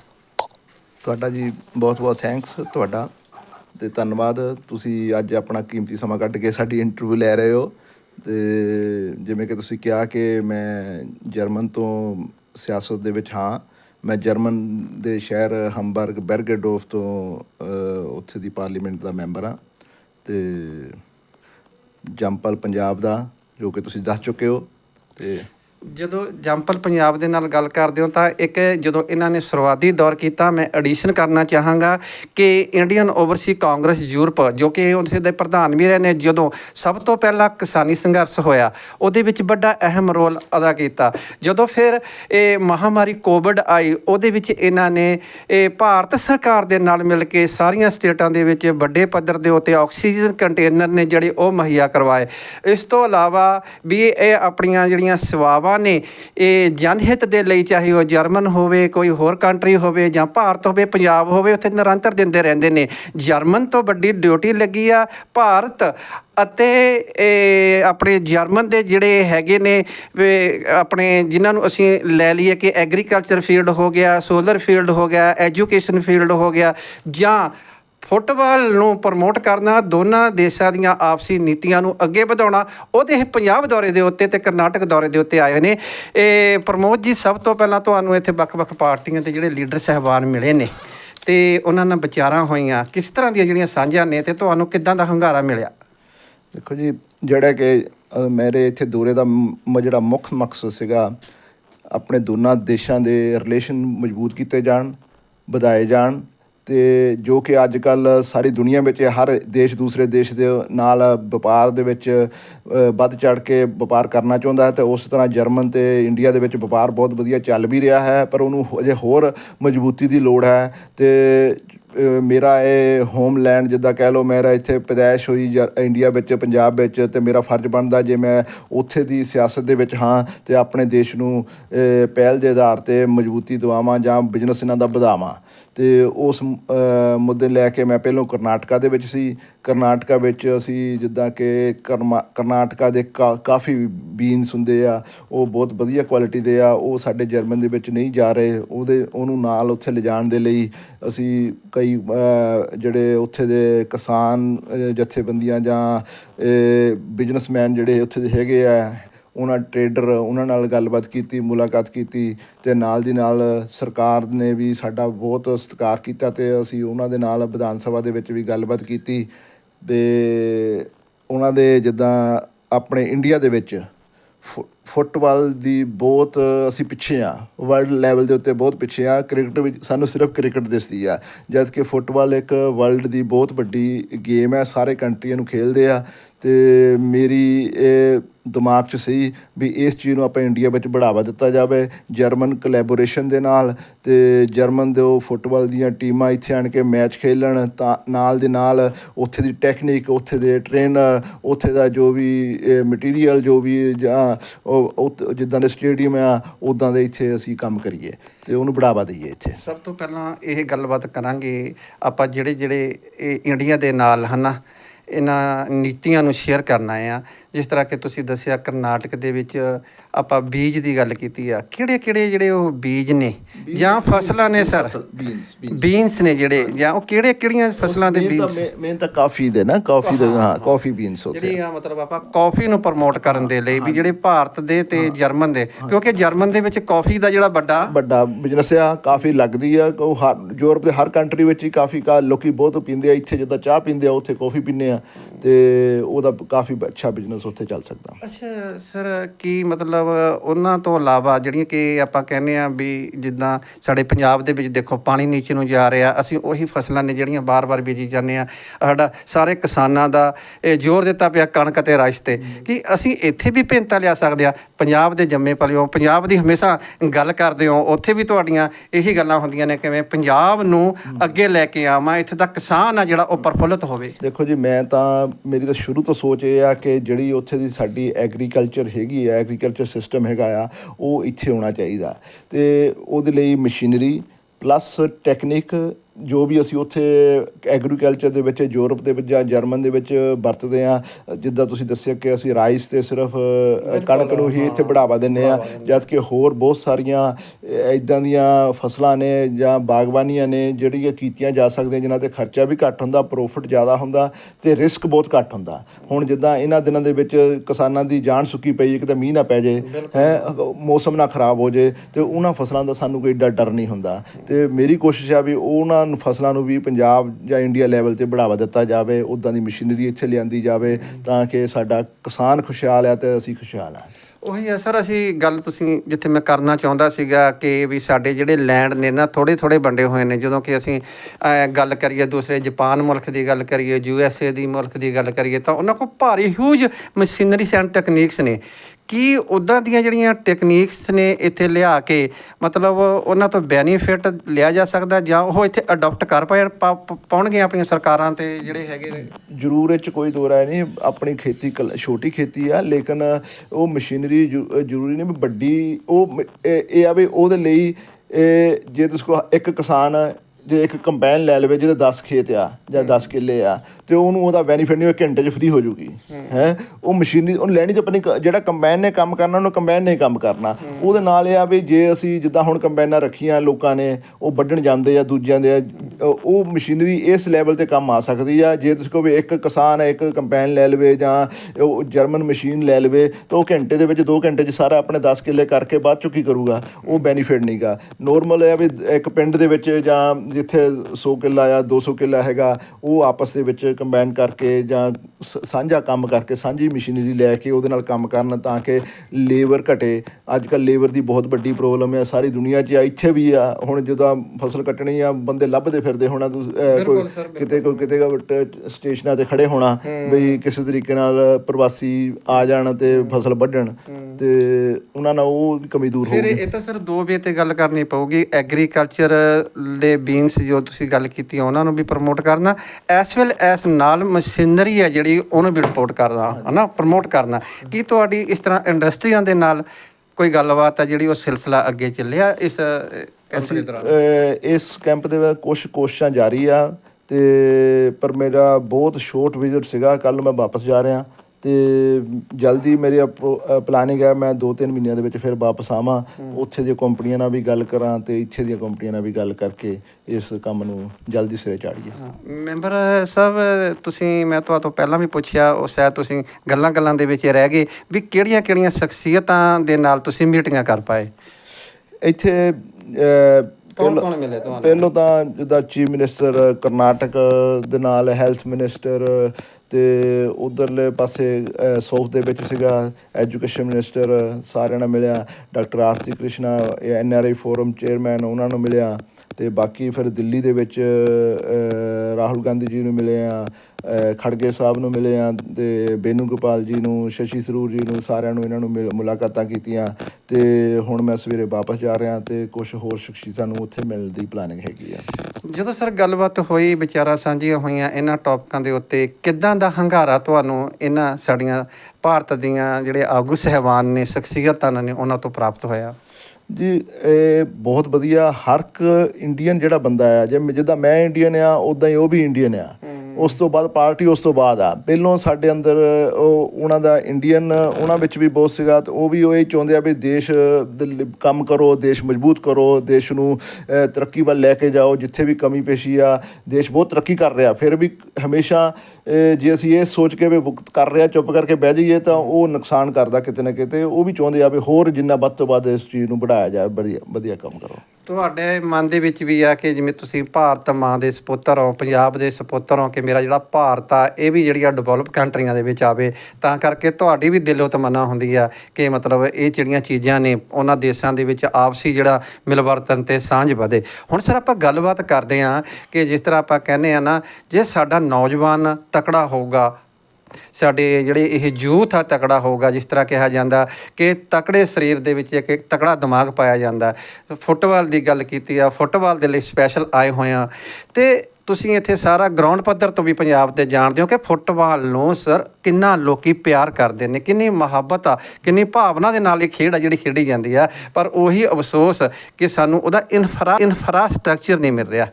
ਤੁਹਾਡਾ ਜੀ ਬਹੁਤ ਬਹੁਤ ਥੈਂਕਸ ਤੁਹਾਡਾ ਤੇ ਧੰਨਵਾਦ। ਤੁਸੀਂ ਅੱਜ ਆਪਣਾ ਕੀਮਤੀ ਸਮਾਂ ਕੱਢ ਕੇ ਸਾਡੀ ਇੰਟਰਵਿਊ ਲੈ ਰਹੇ ਹੋ ਤੇ ਜਿਵੇਂ ਕਿ ਤੁਸੀਂ ਕਿਹਾ ਕਿ ਮੈਂ ਜਰਮਨ ਤੋਂ ਸਿਆਸਤ ਦੇ ਵਿੱਚ ਹਾਂ। ਮੈਂ ਜਰਮਨ ਦੇ ਸ਼ਹਿਰ ਹੰਬਰਗ ਬਰਗੇਡੋਫ ਤੋਂ ਉੱਥੇ ਦੀ ਪਾਰਲੀਮੈਂਟ ਦਾ ਮੈਂਬਰ ਹਾਂ। ਤੇ ਜੰਪਲ ਪੰਜਾਬ ਦਾ ਜੋ ਕਿ ਤੁਸੀਂ ਦੱਸ ਚੁੱਕੇ ਹੋ ਤੇ ਜਦੋਂ ਜੰਪਲ ਪੰਜਾਬ ਦੇ ਨਾਲ ਗੱਲ ਕਰਦੇ ਹੋ ਤਾਂ ਇੱਕ ਜਦੋਂ ਇਹਨਾਂ ਨੇ ਸ਼ੁਰੂਆਤੀ ਦੌਰ ਕੀਤਾ, ਮੈਂ ਐਡੀਸ਼ਨ ਕਰਨਾ ਚਾਹਾਂਗਾ ਕਿ ਇੰਡੀਅਨ ਓਵਰਸੀ ਕਾਂਗਰਸ ਯੂਰਪ, ਜੋ ਕਿ ਉੱਥੇ ਦੇ ਪ੍ਰਧਾਨ ਵੀ ਰਹੇ ਨੇ, ਜਦੋਂ ਸਭ ਤੋਂ ਪਹਿਲਾਂ ਕਿਸਾਨੀ ਸੰਘਰਸ਼ ਹੋਇਆ, ਉਹਦੇ ਵਿੱਚ ਵੱਡਾ ਅਹਿਮ ਰੋਲ ਅਦਾ ਕੀਤਾ। ਜਦੋਂ ਫਿਰ ਇਹ ਮਹਾਮਾਰੀ ਕੋਵਿਡ ਆਈ, ਉਹਦੇ ਵਿੱਚ ਇਹਨਾਂ ਨੇ ਇਹ ਭਾਰਤ ਸਰਕਾਰ ਦੇ ਨਾਲ ਮਿਲ ਕੇ ਸਾਰੀਆਂ ਸਟੇਟਾਂ ਦੇ ਵਿੱਚ ਵੱਡੇ ਪੱਧਰ ਦੇ ਉੱਤੇ ਆਕਸੀਜਨ ਕੰਟੇਨਰ ਨੇ ਜਿਹੜੇ ਉਹ ਮੁਹੱਈਆ ਕਰਵਾਏ। ਇਸ ਤੋਂ ਇਲਾਵਾ ਵੀ ਇਹ ਆਪਣੀਆਂ ਜਿਹੜੀਆਂ ਸੇਵਾਵਾਂ ਨੇਤਾਵਾਂ ਨੇ ਇਹ ਜਨਹਿਤ ਦੇ ਲਈ ਚਾਹੇ ਉਹ ਜਰਮਨ ਹੋਵੇ, ਕੋਈ ਹੋਰ ਕੰਟਰੀ ਹੋਵੇ ਜਾਂ ਭਾਰਤ ਹੋਵੇ, ਪੰਜਾਬ ਹੋਵੇ, ਉੱਥੇ ਨਿਰੰਤਰ ਦਿੰਦੇ ਰਹਿੰਦੇ ਨੇ। ਜਰਮਨ ਤੋਂ ਵੱਡੀ ਡਿਊਟੀ ਲੱਗੀ ਆ ਭਾਰਤ ਅਤੇ ਆਪਣੇ ਜਰਮਨ ਦੇ ਜਿਹੜੇ ਹੈਗੇ ਨੇ ਆਪਣੇ ਜਿਨ੍ਹਾਂ ਨੂੰ ਅਸੀਂ ਲੈ ਲਈਏ ਕਿ ਐਗਰੀਕਲਚਰ ਫੀਲਡ ਹੋ ਗਿਆ ਸੋਲਰ ਫੀਲਡ ਹੋ ਗਿਆ ਐਜੂਕੇਸ਼ਨ ਫੀਲਡ ਹੋ ਗਿਆ ਜਾਂ ਫੁੱਟਬਾਲ ਨੂੰ ਪ੍ਰਮੋਟ ਕਰਨਾ, ਦੋਨਾਂ ਦੇਸ਼ਾਂ ਦੀਆਂ ਆਪਸੀ ਨੀਤੀਆਂ ਨੂੰ ਅੱਗੇ ਵਧਾਉਣਾ, ਉਹਦੇ ਇਹ ਪੰਜਾਬ ਦੌਰੇ ਦੇ ਉੱਤੇ ਤੇ ਕਰਨਾਟਕ ਦੌਰੇ ਦੇ ਉੱਤੇ ਆਏ ਨੇ। ਇਹ ਪ੍ਰਮੋਦ ਜੀ, ਸਭ ਤੋਂ ਪਹਿਲਾਂ ਤੁਹਾਨੂੰ ਇੱਥੇ ਵੱਖ-ਵੱਖ ਪਾਰਟੀਆਂ ਤੇ ਜਿਹੜੇ ਲੀਡਰ ਸਹਿਬਾਨ ਮਿਲੇ ਨੇ ਤੇ ਉਹਨਾਂ ਨਾਲ ਵਿਚਾਰਾਂ ਹੋਈਆਂ, ਕਿਸ ਤਰ੍ਹਾਂ ਦੀਆਂ ਜਿਹੜੀਆਂ ਸਾਂਝਾਂ ਨੇ ਤੇ ਤੁਹਾਨੂੰ ਕਿੱਦਾਂ ਦਾ ਹੰਗਾਰਾ ਮਿਲਿਆ? ਦੇਖੋ ਜੀ, ਜਿਹੜਾ ਕਿ ਮੇਰੇ ਇੱਥੇ ਦੌਰੇ ਦਾ ਜਿਹੜਾ ਮੁੱਖ ਮਕਸਦ ਸੀਗਾ, ਆਪਣੇ ਦੋਨਾਂ ਦੇਸ਼ਾਂ ਦੇ ਰਿਲੇਸ਼ਨ ਮਜ਼ਬੂਤ ਕੀਤੇ ਜਾਣ, ਵਧਾਏ ਜਾਣ ਤੇ ਜੋ ਕਿ ਅੱਜ ਕੱਲ੍ਹ ਸਾਰੀ ਦੁਨੀਆ ਵਿੱਚ ਹਰ ਦੇਸ਼ ਦੂਸਰੇ ਦੇਸ਼ ਦੇ ਨਾਲ ਵਪਾਰ ਦੇ ਵਿੱਚ ਵੱਧ ਚੜ੍ਹ ਕੇ ਵਪਾਰ ਕਰਨਾ ਚਾਹੁੰਦਾ ਹੈ ਅਤੇ ਉਸ ਤਰ੍ਹਾਂ ਜਰਮਨ ਅਤੇ ਇੰਡੀਆ ਦੇ ਵਿੱਚ ਵਪਾਰ ਬਹੁਤ ਵਧੀਆ ਚੱਲ ਵੀ ਰਿਹਾ ਹੈ, ਪਰ ਉਹਨੂੰ ਅਜੇ ਹੋਰ ਮਜ਼ਬੂਤੀ ਦੀ ਲੋੜ ਹੈ ਅਤੇ ਮੇਰਾ ਇਹ ਹੋਮਲੈਂਡ ਜਿੱਦਾਂ ਕਹਿ ਲਓ ਮੇਰਾ ਇੱਥੇ ਪੈਦਾਇਸ਼ ਹੋਈ ਜ- ਇੰਡੀਆ ਵਿੱਚ, ਪੰਜਾਬ ਵਿੱਚ ਅਤੇ ਮੇਰਾ ਫਰਜ਼ ਬਣਦਾ ਜੇ ਮੈਂ ਉੱਥੇ ਦੀ ਸਿਆਸਤ ਦੇ ਵਿੱਚ ਹਾਂ ਅਤੇ ਆਪਣੇ ਦੇਸ਼ ਨੂੰ ਪਹਿਲ ਦੇ ਆਧਾਰ ਤੇ ਮਜ਼ਬੂਤੀ ਦਿਵਾਵਾਂ ਜਾਂ ਬਿਜ਼ਨਸ ਇਹਨਾਂ ਦਾ ਵਧਾਵਾਂ। ਤੇ ਉਸ ਮੁੱਦੇ ਲੈ ਕੇ ਮੈਂ ਪਹਿਲਾਂ ਕਰਨਾਟਕਾ ਦੇ ਵਿੱਚ ਸੀ। ਕਰਨਾਟਕਾ ਵਿੱਚ ਅਸੀਂ ਜਿੱਦਾਂ ਕਿ ਕਰਮਾ- ਕਰਨਾਟਕਾ ਦੇ ਕਾ- ਕਾਫੀ ਬੀਨਸ ਹੁੰਦੇ ਆ, ਉਹ ਬਹੁਤ ਵਧੀਆ ਕੁਆਲਿਟੀ ਦੇ ਆ, ਉਹ ਸਾਡੇ ਜਰਮਨ ਦੇ ਵਿੱਚ ਨਹੀਂ ਜਾ ਰਹੇ। ਉਹਦੇ, ਉਹਨੂੰ ਨਾਲ ਉੱਥੇ ਲਿਜਾਣ ਦੇ ਲਈ ਅਸੀਂ ਕਈ ਜਿਹੜੇ ਉੱਥੇ ਦੇ ਕਿਸਾਨ ਜਥੇਬੰਦੀਆਂ ਜਾਂ ਬਿਜ਼ਨਸਮੈਨ ਜਿਹੜੇ ਉੱਥੇ ਦੇ ਹੈਗੇ ਆ ਉਹਨਾਂ ਟਰੇਡਰ ਉਹਨਾਂ ਨਾਲ ਗੱਲਬਾਤ ਕੀਤੀ, ਮੁਲਾਕਾਤ ਕੀਤੀ ਤੇ ਨਾਲ ਦੀ ਨਾਲ ਸਰਕਾਰ ਨੇ ਵੀ ਸਾਡਾ ਬਹੁਤ ਸਤਿਕਾਰ ਕੀਤਾ ਤੇ ਅਸੀਂ ਉਹਨਾਂ ਦੇ ਨਾਲ ਵਿਧਾਨ ਸਭਾ ਦੇ ਵਿੱਚ ਵੀ ਗੱਲਬਾਤ ਕੀਤੀ ਤੇ ਉਹਨਾਂ ਦੇ ਜਿੱਦਾਂ ਆਪਣੇ ਇੰਡੀਆ ਦੇ ਵਿੱਚ ਫੁ- ਫੁੱਟਬਾਲ ਦੀ ਬਹੁਤ ਅਸੀਂ ਪਿੱਛੇ ਆ ਵਰਲਡ ਲੈਵਲ ਦੇ ਉੱਤੇ ਬਹੁਤ ਪਿੱਛੇ ਆ ਕ੍ਰਿਕਟ ਵਿੱਚ ਸਾਨੂੰ ਸਿਰਫ ਕ੍ਰਿਕਟ ਦਿਸਦੀ ਆ। ਜਦ ਕਿ ਫੁੱਟਬਾਲ ਇੱਕ ਵਰਲਡ ਦੀ ਬਹੁਤ ਵੱਡੀ ਗੇਮ ਹੈ। ਸਾਰੇ ਕੰਟਰੀਆਂ ਨੂੰ ਖੇਲਦੇ ਆ। ਤੇ ਮੇਰੀ ਇਹ ਦਿਮਾਗ 'ਚ ਸਹੀ ਵੀ ਇਸ ਚੀਜ਼ ਨੂੰ ਆਪਾਂ ਇੰਡੀਆ ਵਿੱਚ ਬੜਾਵਾ ਦਿੱਤਾ ਜਾਵੇ। ਜਰਮਨ ਕੋਲੈਬੋਰੇਸ਼ਨ ਦੇ ਨਾਲ ਤੇ ਜਰਮਨ ਦੇ ਉਹ ਫੁੱਟਬਾਲ ਦੀਆਂ ਟੀਮਾਂ ਇੱਥੇ ਆਣ ਕੇ ਮੈਚ ਖੇਲਣ ਤਾਂ ਨਾਲ ਦੇ ਨਾਲ ਉੱਥੇ ਦੀ ਟੈਕਨੀਕ ਉੱਥੇ ਦੇ ਟ੍ਰੇਨਰ ਉੱਥੇ ਦਾ ਜੋ ਵੀ ਮਟੀਰੀਅਲ ਜੋ ਵੀ ਜਾਂ ਉਹ ਜਿੱਦਾਂ ਦੇ ਸਟੇਡੀਅਮ ਆ ਉਦਾਂ ਦੇ ਇੱਥੇ ਅਸੀਂ ਕੰਮ ਕਰੀਏ ਤੇ ਉਹਨੂੰ ਬੜਾਵਾ ਦਈਏ ਇੱਥੇ। ਸਭ ਤੋਂ ਪਹਿਲਾਂ ਇਹ ਗੱਲਬਾਤ ਕਰਾਂਗੇ ਆਪਾਂ ਜਿਹੜੇ ਜਿਹੜੇ ਇਹ ਇੰਡੀਆ ਦੇ ਨਾਲ ਹਨਾ, ਇਹਨਾਂ ਨੀਤੀਆਂ ਨੂੰ ਸ਼ੇਅਰ ਕਰਨਾ ਆ ਜਿਸ ਤਰ੍ਹਾਂ ਕਿ ਤੁਸੀਂ ਦੱਸਿਆ ਕਰਨਾਟਕ ਦੇ ਵਿੱਚ ਆਪਾਂ ਬੀਜ ਦੀ ਗੱਲ ਕੀਤੀ ਆ ਕਿਹੜੇ ਕਿਹੜੇ ਜਿਹੜੇ ਉਹ ਬੀਜ ਨੇ? ਜਾਂ ਫਸਲਾਂ ਨੇ ਸਰ? ਬੀਨਸ ਨੇ ਜਿਹੜੇ ਜਾਂ ਉਹ ਕਿਹੜੇ ਕਿਹੜੀਆਂ ਫਸਲਾਂ ਦੇ ਬੀਨਸ? ਮੇਨ ਤਾਂ ਕਾਫੀ ਦੇ ਨਾ ਕਾਫੀ ਦੇ ਹਾਂ ਕਾਫੀ। ਬੀਨਸ ਉੱਥੇ। ਜਿਹੜੀਆਂ ਮਤਲਬ ਆਪਾਂ ਕਾਫੀ ਨੂੰ ਪ੍ਰਮੋਟ ਕਰਨ ਦੇ ਲਈ ਵੀ ਜਿਹੜੇ ਭਾਰਤ ਦੇ ਤੇ ਜਰਮਨ ਦੇ ਕਿਉਂਕਿ ਜਰਮਨ ਦੇ ਵਿੱਚ ਕਾਫੀ ਦਾ ਜਿਹੜਾ ਵੱਡਾ ਵੱਡਾ ਬਿਜ਼ਨਸ ਆ ਕਾਫੀ ਲੱਗਦੀ ਆ ਉਹ ਹਰ ਯੂਰਪ ਦੇ ਹਰ ਕੰਟਰੀ ਵਿੱਚ ਹੀ ਕਾਫੀ ਕਾ ਲੋਕੀ ਬਹੁਤ ਪੀਂਦੇ ਆ ਇੱਥੇ ਜਿੱਦਾਂ ਚਾਹ ਪੀਂਦੇ ਆ ਉੱਥੇ ਕਾਫੀ ਪੀਂਦੇ ਆ ਤੇ ਉਹਦਾ ਕਾਫੀ ਅੱਛਾ ਬਿਜ਼ਨਸ ਉੱਥੇ ਚੱਲ ਸਕਦਾ। ਅੱਛਾ ਸਰ ਕੀ ਮਤਲਬ ਉਹਨਾਂ ਤੋਂ ਇਲਾਵਾ ਜਿਹੜੀਆਂ ਕਿ ਆਪਾਂ ਕਹਿੰਦੇ ਆ ਵੀ ਜਿੱਦਾਂ ਸਾਡੇ ਪੰਜਾਬ ਦੇ ਵਿੱਚ ਦੇਖੋ ਪਾਣੀ ਨੀਚੇ ਨੂੰ ਜਾ ਰਿਹਾ ਅਸੀਂ ਉਹੀ ਫਸਲਾਂ ਨੇ ਜਿਹੜੀਆਂ ਬਾਰ-ਬਾਰ ਬੀਜੀ ਜਾਂਦੇ ਆ ਸਾਡਾ ਸਾਰੇ ਕਿਸਾਨਾਂ ਦਾ ਇਹ ਜ਼ੋਰ ਦਿੱਤਾ ਪਿਆ ਕਣਕ ਤੇ ਰਸ਼ ਤੇ। ਕਿ ਅਸੀਂ ਇੱਥੇ ਵੀ ਭਿੰਨਤਾ ਲਿਆ ਸਕਦੇ ਆ ਪੰਜਾਬ ਦੇ ਜੰਮੇ ਪਲਿਓ ਪੰਜਾਬ ਦੀ ਹਮੇਸ਼ਾ ਗੱਲ ਕਰਦੇ ਹੋ ਉੱਥੇ ਵੀ ਤੁਹਾਡੀਆਂ ਇਹੀ ਗੱਲਾਂ ਹੁੰਦੀਆਂ ਨੇ ਕਿਵੇਂ ਪੰਜਾਬ ਨੂੰ ਅੱਗੇ ਲੈ ਕੇ ਆਵਾਂ ਇੱਥੇ ਦਾ ਕਿਸਾਨ ਆ ਜਿਹੜਾ ਉਹ ਪ੍ਰਫੁੱਲਤ ਹੋਵੇ। ਦੇਖੋ ਜੀ ਮੈਂ ਤਾਂ ਮੇਰੀ ਤਾਂ ਸ਼ੁਰੂ ਤੋਂ ਸੋਚ ਇਹ ਆ ਕਿ ਜਿਹੜੀ ਉੱਥੇ ਦੀ ਸਾਡੀ ਐਗਰੀਕਲਚਰ ਹੈਗੀ ਆ ਐਗਰੀਕਲਚਰ ਸਿਸਟਮ ਹੈਗਾ ਆ, ਉਹ ਇੱਥੇ ਹੋਣਾ ਚਾਹੀਦਾ। ਤੇ ਉਹਦੇ ਲਈ ਮਸ਼ੀਨਰੀ ਪਲੱਸ ਟੈਕਨੀਕ ਜੋ ਵੀ ਅਸੀਂ ਉੱਥੇ ਐਗਰੀਕਲਚਰ ਦੇ ਵਿੱਚ ਯੂਰਪ ਦੇ ਵਿੱਚ ਜਾਂ ਜਰਮਨ ਦੇ ਵਿੱਚ ਵਰਤਦੇ ਆ ਜਿੱਦਾਂ ਤੁਸੀਂ ਦੱਸਿਆ ਕਿ ਅਸੀਂ ਰਾਈਸ ਤੇ ਸਿਰਫ ਕਣਕ ਨੂੰ ਹੀ ਇੱਥੇ ਬੜਾਵਾ ਦਿੰਨੇ ਆ ਜਦ ਕਿ ਹੋਰ ਬਹੁਤ ਸਾਰੀਆਂ ਇਦਾਂ ਦੀਆਂ ਫਸਲਾਂ ਨੇ ਜਾਂ ਬਾਗਬਾਨੀਆਂ ਨੇ ਜਿਹੜੀਆਂ ਕੀਤੀਆਂ ਜਾ ਸਕਦੀਆਂ ਜਿਨ੍ਹਾਂ ਤੇ ਖਰਚਾ ਵੀ ਘੱਟ ਹੁੰਦਾ ਪ੍ਰੋਫਿਟ ਜ਼ਿਆਦਾ ਹੁੰਦਾ ਤੇ ਰਿਸਕ ਬਹੁਤ ਘੱਟ ਹੁੰਦਾ। ਹੁਣ ਜਿੱਦਾਂ ਇਹਨਾਂ ਦਿਨਾਂ ਦੇ ਵਿੱਚ ਕਿਸਾਨਾਂ ਦੀ ਜਾਨ ਸੁੱਕੀ ਪਈ ਕਿਤੇ ਮੀਂਹ ਨਾ ਪੈ ਜੇ ਹੈ ਮੌਸਮ ਨਾ ਖਰਾਬ ਹੋ ਜੇ ਤੇ ਉਹਨਾਂ ਫਸਲਾਂ ਦਾ ਸਾਨੂੰ ਕੋਈ ਡਰ ਨਹੀਂ ਹੁੰਦਾ। ਤੇ ਮੇਰੀ ਕੋਸ਼ਿਸ਼ ਆ ਵੀ ਉਹਨਾਂ ਨੂੰ ਫਸਲਾਂ ਨੂੰ ਵੀ ਪੰਜਾਬ ਜਾਂ ਇੰਡੀਆ ਲੈਵਲ ਤੇ ਬੜਾਵਾ ਦਿੱਤਾ ਜਾਵੇ ਉਦਾਂ ਦੀ ਮਸ਼ੀਨਰੀ ਇੱਥੇ ਲਿਆਂਦੀ ਜਾਵੇ ਤਾਂ ਕਿ ਸਾਡਾ ਕਿਸਾਨ ਖੁਸ਼ਹਾਲ ਹੈ ਤੇ ਅਸੀਂ ਖੁਸ਼ਹਾਲ ਆ। ਉਹੀ ਹੈ ਸਰ, ਅਸੀਂ ਗੱਲ ਤੁਸੀਂ ਜਿੱਥੇ ਮੈਂ ਕਰਨਾ ਚਾਹੁੰਦਾ ਸੀਗਾ ਕਿ ਵੀ ਸਾਡੇ ਜਿਹੜੇ ਲੈਂਡ ਨੇ ਨਾ ਥੋੜੇ ਥੋੜੇ ਵੰਡੇ ਹੋਏ ਨੇ, ਜਦੋਂ ਕਿ ਅਸੀਂ ਗੱਲ ਕਰੀਏ ਦੂਸਰੇ ਜਾਪਾਨ ਮੁਲਕ ਦੀ ਗੱਲ ਕਰੀਏ, ਯੂ ਐਸ ਏ ਦੀ ਮੁਲਕ ਦੀ ਗੱਲ ਕਰੀਏ ਤਾਂ ਉਹਨਾਂ ਕੋਲ ਭਾਰੀ ਹਿਊਜ ਮਸ਼ੀਨਰੀ ਐਂਡ ਟੈਕਨੀਕਸ ਨੇ। ਕੀ ਉਦਾਂ ਦੀਆਂ ਜਿਹੜੀਆਂ ਟੈਕਨੀਕਸ ਨੇ ਇੱਥੇ ਲਿਆ ਕੇ ਮਤਲਬ ਉਹਨਾਂ ਤੋਂ ਬੈਨੀਫਿਟ ਲਿਆ ਜਾ ਸਕਦਾ ਜਾਂ ਉਹ ਇੱਥੇ ਅਡਾਪਟ ਕਰ ਪਾਏ ਪਾਉਣਗੇ ਆਪਣੀਆਂ ਸਰਕਾਰਾਂ ਤੇ ਜਿਹੜੇ ਹੈਗੇ ਨੇ? ਜ਼ਰੂਰ ਇਹ ਚ ਕੋਈ ਦੋ ਰਾਏ ਨਹੀਂ, ਆਪਣੀ ਖੇਤੀ ਕੱਲ- ਛੋਟੀ ਖੇਤੀ ਆ, ਲੇਕਿਨ ਉਹ ਮਸ਼ੀਨਰੀ ਜ਼ਰੂ- ਜ਼ਰੂਰੀ ਨਹੀਂ ਵੱਡੀ, ਉਹ ਮ- ਇਹ ਆ ਵੀ ਉਹਦੇ ਲਈ ਜੇ ਤੁਸੀਂ ਕੋ ਇੱਕ ਕਿਸਾਨ ਜੇ ਇੱਕ ਕੰਬਾਈਨ ਲੈ ਲਵੇ ਜਿਹਦੇ 10 ਖੇਤ ਆ ਜਾਂ 10 ਕਿੱਲੇ ਆ ਤੇ ਉਹਨੂੰ ਉਹਦਾ ਬੈਨੀਫਿਟ ਨਹੀਂ ਉਹ ਘੰਟੇ 'ਚ ਫ੍ਰੀ ਹੋ ਜੂਗੀ। ਹੈ। ਉਹ ਮਸ਼ੀਨਰੀ ਉਹਨੂੰ ਲੈਣੀ ਤੇ ਆਪਣੀ ਜਿਹੜਾ ਕੰਬਾਈਨ ਨੇ ਕੰਮ ਕਰਨਾ ਉਹਨੂੰ ਕੰਬਾਈਨ ਨੇ ਕੰਮ ਕਰਨਾ। ਉਹਦੇ ਨਾਲ ਇਹ ਆ ਵੀ ਜੇ ਅਸੀਂ ਜਿੱਦਾਂ ਹੁਣ ਕੰਬਾਈਨਾਂ ਰੱਖੀਆਂ ਲੋਕਾਂ ਨੇ ਉਹ ਵੱਢਣ ਜਾਂਦੇ ਆ ਦੂਜਿਆਂ ਦੇ ਆ, ਉਹ- ਮਸ਼ੀਨਰੀ ਇਸ ਲੈਵਲ ਤੇ ਕੰਮ ਆ ਸਕਦੀ ਆ। ਜੇ ਤੁਸੀਂ ਕਹੋ ਇੱਕ ਕਿਸਾਨ ਇੱਕ ਕੰਬਾਈਨ ਲੈ ਲਵੇ ਜਾਂ ਉਹ ਜਰਮਨ ਮਸ਼ੀਨ ਲੈ ਲਵੇ ਤਾਂ ਉਹ ਘੰਟੇ ਦੇ ਵਿੱਚ 2 ਘੰਟੇ 'ਚ ਸਾਰਾ ਆਪਣੇ 10 ਕਿੱਲੇ ਕਰਕੇ ਬਾਅਦ ਚੋਂ ਕੀ ਕਰੂਗਾ? ਉਹ ਬੈਨੀਫਿਟ ਨਹੀਂਗਾ ਨੋਰਮਲ ਹੈ ਵੀ ਇੱਕ ਪਿੰਡ ਦੇ ਵਿੱਚ ਜਾਂ ਜਿੱਥੇ 100 ਕਿੱਲਾ ਜਾਂ 200 ਕਿੱਲਾ ਹੈਗਾ ਉਹ ਆਪਸ ਦੇ ਵਿੱਚ ਕੰਬਾਈਨ ਕਰਕੇ ਜਾਂ ਸਾਂਝਾ ਕੰਮ ਕਰਕੇ ਸਾਂਝੀ ਮਸ਼ੀਨਰੀ ਲੈ ਕੇ ਉਹਦੇ ਨਾਲ ਕੰਮ ਕਰਨ ਤਾਂ ਕਿ ਲੇਬਰ ਘਟੇ। ਅੱਜ ਕੱਲ ਲੇਬਰ ਦੀ ਬਹੁਤ ਵੱਡੀ ਪ੍ਰੋਬਲਮ ਹੈ ਸਾਰੀ ਦੁਨੀਆ 'ਚ ਆ ਇੱਥੇ ਵੀ ਆ ਹੁਣ ਜਦੋਂ ਫਸਲ ਕੱਟਣੀ ਆ ਬੰਦੇ ਲੱਭਦੇ ਫਿਰਦੇ ਹੋਣਾ ਕੋਈ। ਕਿਤੇ ਕੋਈ ਕਿਤੇ ਸਟੇਸ਼ਨਾਂ ਤੇ ਖੜੇ ਹੋਣਾ ਬਈ ਕਿਸੇ ਤਰੀਕੇ ਨਾਲ ਪ੍ਰਵਾਸੀ ਆ ਜਾਣ ਤੇ ਫਸਲ ਵੱਢਣ ਤੇ ਉਹਨਾਂ ਨਾਲ ਉਹ ਵੀ ਕਮੀ ਦੂਰ ਫਿਰ ਹੋਊਗੀ। ਇਹ ਤਾਂ ਸਰ ਦੋ ਵੇ ਤੇ ਗੱਲ ਕਰਨੀ ਪਊਗੀ ਐਗਰੀਕਲਚਰ ਦੇ ਬੀਨਸ ਜੋ ਤੁਸੀਂ ਗੱਲ ਕੀਤੀ ਆ, ਉਹਨਾਂ ਨੂੰ ਵੀ ਪ੍ਰਮੋਟ ਕਰਨਾ। ਐਸ ਵੈਲ ਐਸ ਨਾਲ ਮਸ਼ੀਨਰੀ ਹੈ ਜਿਹੜੀ ਉਹਨੂੰ ਵੀ ਰਿਪੋਰਟ ਕਰਨਾ ਹਨਾ? ਪ੍ਰਮੋਟ ਕਰਨਾ। ਕੀ ਤੁਹਾਡੀ ਇਸ ਤਰ੍ਹਾਂ ਇੰਡਸਟਰੀਆਂ ਦੇ ਨਾਲ ਕੋਈ ਗੱਲਬਾਤ ਹੈ ਜਿਹੜੀ ਉਹ ਸਿਲਸਿਲਾ ਅੱਗੇ ਚੱਲਿਆ ਇਸ ਕੈਂਪ ਦੇ ਦੌਰਾਨ? ਇਸ ਕੈਂਪ ਦੇ ਵਿੱਚ ਕੁਝ ਕੋਸ਼ਿਸ਼ਾਂ ਜਾਰੀ ਆ ਤੇ ਪਰ ਮੇਰਾ ਬਹੁਤ ਸ਼ੋਰਟ ਵਿਜ਼ਿਟ ਸੀਗਾ ਕੱਲ ਮੈਂ ਵਾਪਸ ਜਾ ਰਿਹਾ। ਤੇ ਜਲਦੀ ਮੇਰੀ ਪਲਾਨਿੰਗ ਹੈ ਮੈਂ 2-3 ਮਹੀਨਿਆਂ ਦੇ ਵਿੱਚ ਫਿਰ ਵਾਪਸ ਆਵਾਂ। ਉੱਥੇ ਦੀਆਂ ਕੰਪਨੀਆਂ ਨਾਲ ਵੀ ਗੱਲ ਕਰਾਂ ਤੇ ਇੱਥੇ ਦੀਆਂ ਕੰਪਨੀਆਂ ਨਾਲ ਵੀ ਗੱਲ ਕਰਕੇ ਇਸ ਕੰਮ ਨੂੰ ਜਲਦੀ ਸਿਰੇ ਚਾੜੀਏ। ਮੈਂਬਰ ਸਾਹਿਬ ਤੁਸੀਂ ਮੈਂ ਤੁਹਾਡੇ ਤੋਂ ਪਹਿਲਾਂ ਵੀ ਪੁੱਛਿਆ ਉਹ ਸ਼ਾਇਦ ਤੁਸੀਂ ਗੱਲਾਂ ਗੱਲਾਂ ਦੇ ਵਿੱਚ ਰਹਿ ਗਏ ਵੀ ਕਿਹੜੀਆਂ ਕਿਹੜੀਆਂ ਸ਼ਖਸੀਅਤਾਂ ਦੇ ਨਾਲ ਤੁਸੀਂ ਮੀਟਿੰਗਾਂ ਕਰ ਪਾਏ? ਇੱਥੇ ਕੌਣ ਪਹਿਲੋਂ- ਕੌਣ ਮਿਲੇ ਤੁਹਾਨੂੰ? ਪਹਿਲੋਂ ਤਾਂ ਜਿੱਦਾਂ ਚੀਫ ਮਿਨਿਸਟਰ ਕਰਨਾਟਕ ਦੇ ਨਾਲ ਹੈਲਥ ਮਿਨਿਸਟਰ ਤੇ ਉਧਰਲੇ ਪਾਸੇ ਸਾਊਥ ਦੇ ਵਿੱਚ ਸੀਗਾ ਐਜੂਕੇਸ਼ਨ ਮਿਨਿਸਟਰ ਸਾਰਿਆਂ ਨਾਲ ਮਿਲਿਆ doctor Aarti Krishna N R I forum chairman ਉਹਨਾਂ ਨੂੰ ਮਿਲਿਆ ਤੇ ਬਾਕੀ ਫਿਰ ਦਿੱਲੀ ਦੇ ਵਿੱਚ ਰਾਹੁਲ ਗਾਂਧੀ ਜੀ ਨੂੰ ਮਿਲੇ ਆ ਖੜਗੇ ਸਾਹਿਬ ਨੂੰ ਮਿਲੇ ਆ ਤੇ ਬੇਨੂ ਗੋਪਾਲ ਜੀ ਨੂੰ ਸ਼ਸ਼ੀ ਸਰੂਰ ਜੀ ਨੂੰ ਸਾਰਿਆਂ ਨੂੰ ਇਹਨਾਂ ਨੂੰ ਮਿਲ- ਮੁਲਾਕਾਤਾਂ ਕੀਤੀਆਂ ਤੇ ਹੁਣ ਮੈਂ ਸਵੇਰੇ ਵਾਪਸ ਜਾ ਰਿਹਾ ਤੇ ਕੁਝ ਹੋਰ ਸ਼ਖਸੀਅਤਾਂ ਨੂੰ ਉੱਥੇ ਮਿਲਣ ਦੀ ਪਲਾਨਿੰਗ ਹੈਗੀ ਆ। ਜਦੋਂ ਸਰ ਗੱਲਬਾਤ ਹੋਈ ਵਿਚਾਰਾਂ ਸਾਂਝੀਆਂ ਹੋਈਆਂ ਇਹਨਾਂ ਟੌਪਿਕਾਂ ਦੇ ਉੱਤੇ ਕਿੱਦਾਂ ਦਾ ਹੰਗਾਰਾ ਤੁਹਾਨੂੰ ਇਹਨਾਂ ਸਾਡੀਆਂ ਭਾਰਤ ਦੀਆਂ ਜਿਹੜੇ ਆਗੂ ਸਹਿਬਾਨ ਨੇ ਸ਼ਖਸੀਅਤਾਂ ਨੇ ਉਹਨਾਂ ਤੋਂ ਪ੍ਰਾਪਤ ਹੋਇਆ? ਜੀ ਇਹ ਬਹੁਤ ਵਧੀਆ। ਹਰ ਇੱਕ ਇੰਡੀਅਨ ਜਿਹੜਾ ਬੰਦਾ ਆ ਜੇ ਜਿੱਦਾਂ ਮੈਂ ਇੰਡੀਅਨ ਆ ਉਦਾਂ ਹੀ ਉਹ ਵੀ ਇੰਡੀਅਨ ਆ। ਉਸ ਤੋਂ ਬਾਅਦ ਪਾਰਟੀ ਉਸ ਤੋਂ ਬਾਅਦ ਆ। ਪਹਿਲੋਂ ਸਾਡੇ ਅੰਦਰ ਉਹ ਉਹਨਾਂ ਦਾ ਇੰਡੀਅਨ ਉਹਨਾਂ ਵਿੱਚ ਵੀ ਬਹੁਤ ਸੀਗਾ ਤੇ ਉਹ ਵੀ ਉਹ ਇਹ ਚਾਹੁੰਦੇ ਆ ਵੀ ਦੇਸ਼ ਕੰਮ ਕਰੋ, ਦੇਸ਼ ਮਜ਼ਬੂਤ ਕਰੋ, ਦੇਸ਼ ਨੂੰ ਤਰੱਕੀ ਵੱਲ ਲੈ ਕੇ ਜਾਓ, ਜਿੱਥੇ ਵੀ ਕਮੀ ਪੇਸ਼ੀ ਆ, ਦੇਸ਼ ਬਹੁਤ ਤਰੱਕੀ ਕਰ ਰਿਹਾ। ਫਿਰ ਵੀ ਹਮੇਸ਼ਾ ਜੇ ਅਸੀਂ ਇਹ ਸੋਚ ਕੇ ਵੀ, ਕਰ ਰਿਹਾ, ਚੁੱਪ ਕਰਕੇ ਬਹਿ ਜਾਈਏ ਤਾਂ ਉਹ ਨੁਕਸਾਨ ਕਰਦਾ ਕਿਤੇ ਨਾ ਕਿਤੇ। ਉਹ ਵੀ ਚਾਹੁੰਦੇ ਆ ਵੀ ਹੋਰ ਜਿੰਨਾ ਵੱਧ ਤੋਂ ਵੱਧ ਇਸ ਚੀਜ਼ ਨੂੰ ਵਧਾਇਆ ਜਾਵੇ, ਵਧੀਆ ਵਧੀਆ ਕੰਮ ਕਰੋ। ਤੁਹਾਡੇ ਮਨ ਦੇ ਵਿੱਚ ਵੀ ਆ ਕਿ ਜਿਵੇਂ ਤੁਸੀਂ ਭਾਰਤ ਮਾਂ ਦੇ ਸਪੁੱਤਰ ਹੋ, ਪੰਜਾਬ ਦੇ ਸਪੁੱਤਰ ਹੋ ਕਿ ਮੇਰਾ ਜਿਹੜਾ ਭਾਰਤ ਆ, ਇਹ ਵੀ ਜਿਹੜੀਆਂ ਡਿਵੈਲਪ ਕੰਟਰੀਆਂ ਦੇ ਵਿੱਚ ਆਵੇ, ਤਾਂ ਕਰਕੇ ਤੁਹਾਡੀ ਵੀ ਦਿਲੋਂ ਤਮੰਨਾ ਹੁੰਦੀ ਆ ਕਿ ਮਤਲਬ ਇਹ ਜਿਹੜੀਆਂ ਚੀਜ਼ਾਂ ਨੇ, ਉਹਨਾਂ ਦੇਸ਼ਾਂ ਦੇ ਵਿੱਚ ਆਪਸੀ ਜਿਹੜਾ ਮਿਲਵਰਤਨ ਤੇ ਸਾਂਝ ਵਧੇ। ਹੁਣ ਸਰ ਆਪਾਂ ਗੱਲਬਾਤ ਕਰਦੇ ਆ ਕਿ ਜਿਸ ਤਰ੍ਹਾਂ ਆਪਾਂ ਕਹਿੰਦੇ ਆ ਨਾ, ਜੇ ਸਾਡਾ ਨੌਜਵਾਨ ਤਕੜਾ ਹੋਊਗਾ ਸਾਡੇ ਜਿਹੜੇ ਇਹ ਯੂਥ ਆ, ਤਕੜਾ ਹੋਊਗਾ, ਜਿਸ ਤਰ੍ਹਾਂ ਕਿਹਾ ਜਾਂਦਾ ਕਿ ਤਕੜੇ ਸਰੀਰ ਦੇ ਵਿੱਚ ਇੱਕ ਤਕੜਾ ਦਿਮਾਗ ਪਾਇਆ ਜਾਂਦਾ। ਫੁੱਟਬਾਲ ਦੀ ਗੱਲ ਕੀਤੀ ਆ, ਫੁੱਟਬਾਲ ਦੇ ਲਈ ਸਪੈਸ਼ਲ ਆਏ ਹੋਏ ਆ। ਤੇ ਤੁਸੀਂ ਇੱਥੇ ਸਾਰਾ ਗਰਾਊਂਡ ਪੱਧਰ ਤੋਂ ਵੀ ਪੰਜਾਬ ਤੇ ਜਾਣਦੇ ਹੋ ਕਿ ਫੁੱਟਬਾਲ ਨੂੰ ਸਰ ਕਿੰਨਾ ਲੋਕੀ ਪਿਆਰ ਕਰਦੇ ਨੇ, ਕਿੰਨੀ ਮੁਹੱਬਤ ਆ, ਕਿੰਨੀ ਭਾਵਨਾ ਦੇ ਨਾਲ ਇਹ ਖੇਡ ਆ ਜਿਹੜੀ ਖੇਡੀ ਜਾਂਦੀ ਆ। ਪਰ ਉਹੀ ਅਫਸੋਸ ਕਿ ਸਾਨੂੰ ਉਹਦਾ ਇਨਫਰਾ ਇਨਫਰਾਸਟ੍ਰਕਚਰ ਨਹੀਂ ਮਿਲ ਰਿਹਾ।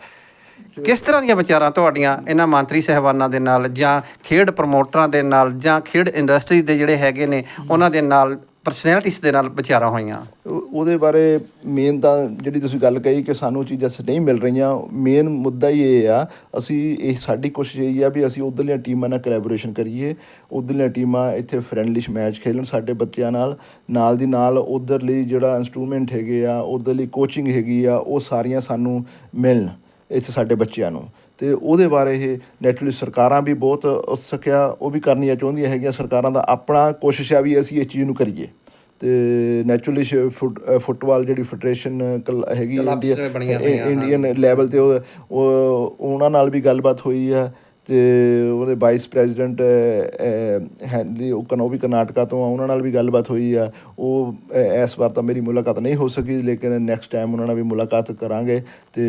ਕਿਸ ਤਰ੍ਹਾਂ ਦੀਆਂ ਵਿਚਾਰਾਂ ਤੁਹਾਡੀਆਂ ਇਹਨਾਂ ਮੰਤਰੀ ਸਹਿਬਾਨਾਂ ਦੇ ਨਾਲ ਜਾਂ ਖੇਡ ਪ੍ਰਮੋਟਰਾਂ ਦੇ ਨਾਲ ਜਾਂ ਖੇਡ ਇੰਡਸਟਰੀ ਦੇ ਜਿਹੜੇ ਹੈਗੇ ਨੇ ਉਹਨਾਂ ਦੇ ਨਾਲ ਪਰਸਨੈਲਿਟੀਜ਼ ਦੇ ਨਾਲ ਵਿਚਾਰਾਂ ਹੋਈਆਂ? ਉਹਦੇ ਬਾਰੇ ਮੇਨ ਤਾਂ ਜਿਹੜੀ ਤੁਸੀਂ ਗੱਲ ਕਹੀ ਕਿ ਸਾਨੂੰ ਚੀਜ਼ਾਂ ਨਹੀਂ ਮਿਲ ਰਹੀਆਂ ਮੇਨ ਮੁੱਦਾ ਹੀ ਇਹ ਆ, ਅਸੀਂ ਇਹ ਸਾਡੀ ਕੋਸ਼ਿਸ਼ ਇਹ ਆ ਵੀ ਅਸੀਂ ਉਧਰਲੀਆਂ ਟੀਮਾਂ ਨਾਲ ਕੋਲੈਬੋਰੇਸ਼ਨ ਕਰੀਏ, ਉਧਰਲੀਆਂ ਟੀਮਾਂ ਇੱਥੇ ਫ੍ਰੈਂਡਲੀ ਮੈਚ ਖੇਲਣ ਸਾਡੇ ਬੱਚਿਆਂ ਨਾਲ ਨਾਲ ਦੀ ਨਾਲ ਉਧਰਲੀ ਜਿਹੜਾ ਇਨਸਟਰੂਮੈਂਟ ਹੈਗੇ ਆ, ਉਧਰਲੀ ਕੋਚਿੰਗ ਹੈਗੀ ਆ, ਉਹ ਸਾਰੀਆਂ ਸਾਨੂੰ ਮਿਲਣ। ਇੱਥੇ ਸਾਡੇ ਬੱਚਿਆਂ ਨੂੰ। ਤੇ ਉਹਦੇ ਬਾਰੇ ਇਹ ਨੈਚੁਰਲੀ ਸਰਕਾਰਾਂ ਵੀ ਬਹੁਤ ਉਤਸੁਕ ਆ ਉਹ ਵੀ ਕਰਨੀਆਂ ਚਾਹੁੰਦੀਆਂ ਹੈਗੀਆਂ। ਸਰਕਾਰਾਂ ਦਾ ਆਪਣਾ ਕੋਸ਼ਿਸ਼ ਆ ਵੀ ਅਸੀਂ ਇਹ ਚੀਜ਼ ਨੂੰ ਕਰੀਏ। ਤੇ ਨੈਚੁਰਲੀ ਫੁੱਟਬਾਲ ਜਿਹੜੀ ਫੈਡਰੇਸ਼ਨ ਹੈਗੀ। ਇੰਡੀਅਨ ਲੈਵਲ ਤੇ ਉਹ- ਉਹਨਾਂ ਨਾਲ ਵੀ ਗੱਲਬਾਤ ਹੋਈ ਆ। ਅਤੇ ਉਹਦੇ ਵਾਈਸ ਪ੍ਰੈਜ਼ੀਡੈਂਟ ਹੈਨਰੀ ਓਕਨ ਉਹ ਵੀ ਕਰਨਾਟਕਾ ਤੋਂ ਆ, ਉਹਨਾਂ ਨਾਲ ਵੀ ਗੱਲਬਾਤ ਹੋਈ ਆ। ਉਹ ਇਸ ਵਾਰ ਤਾਂ ਮੇਰੀ ਮੁਲਾਕਾਤ ਨਹੀਂ ਹੋ ਸਕੀ, ਲੇਕਿਨ ਨੈਕਸਟ ਟਾਈਮ ਉਹਨਾਂ ਨਾਲ ਵੀ ਮੁਲਾਕਾਤ ਕਰਾਂਗੇ ਤੇ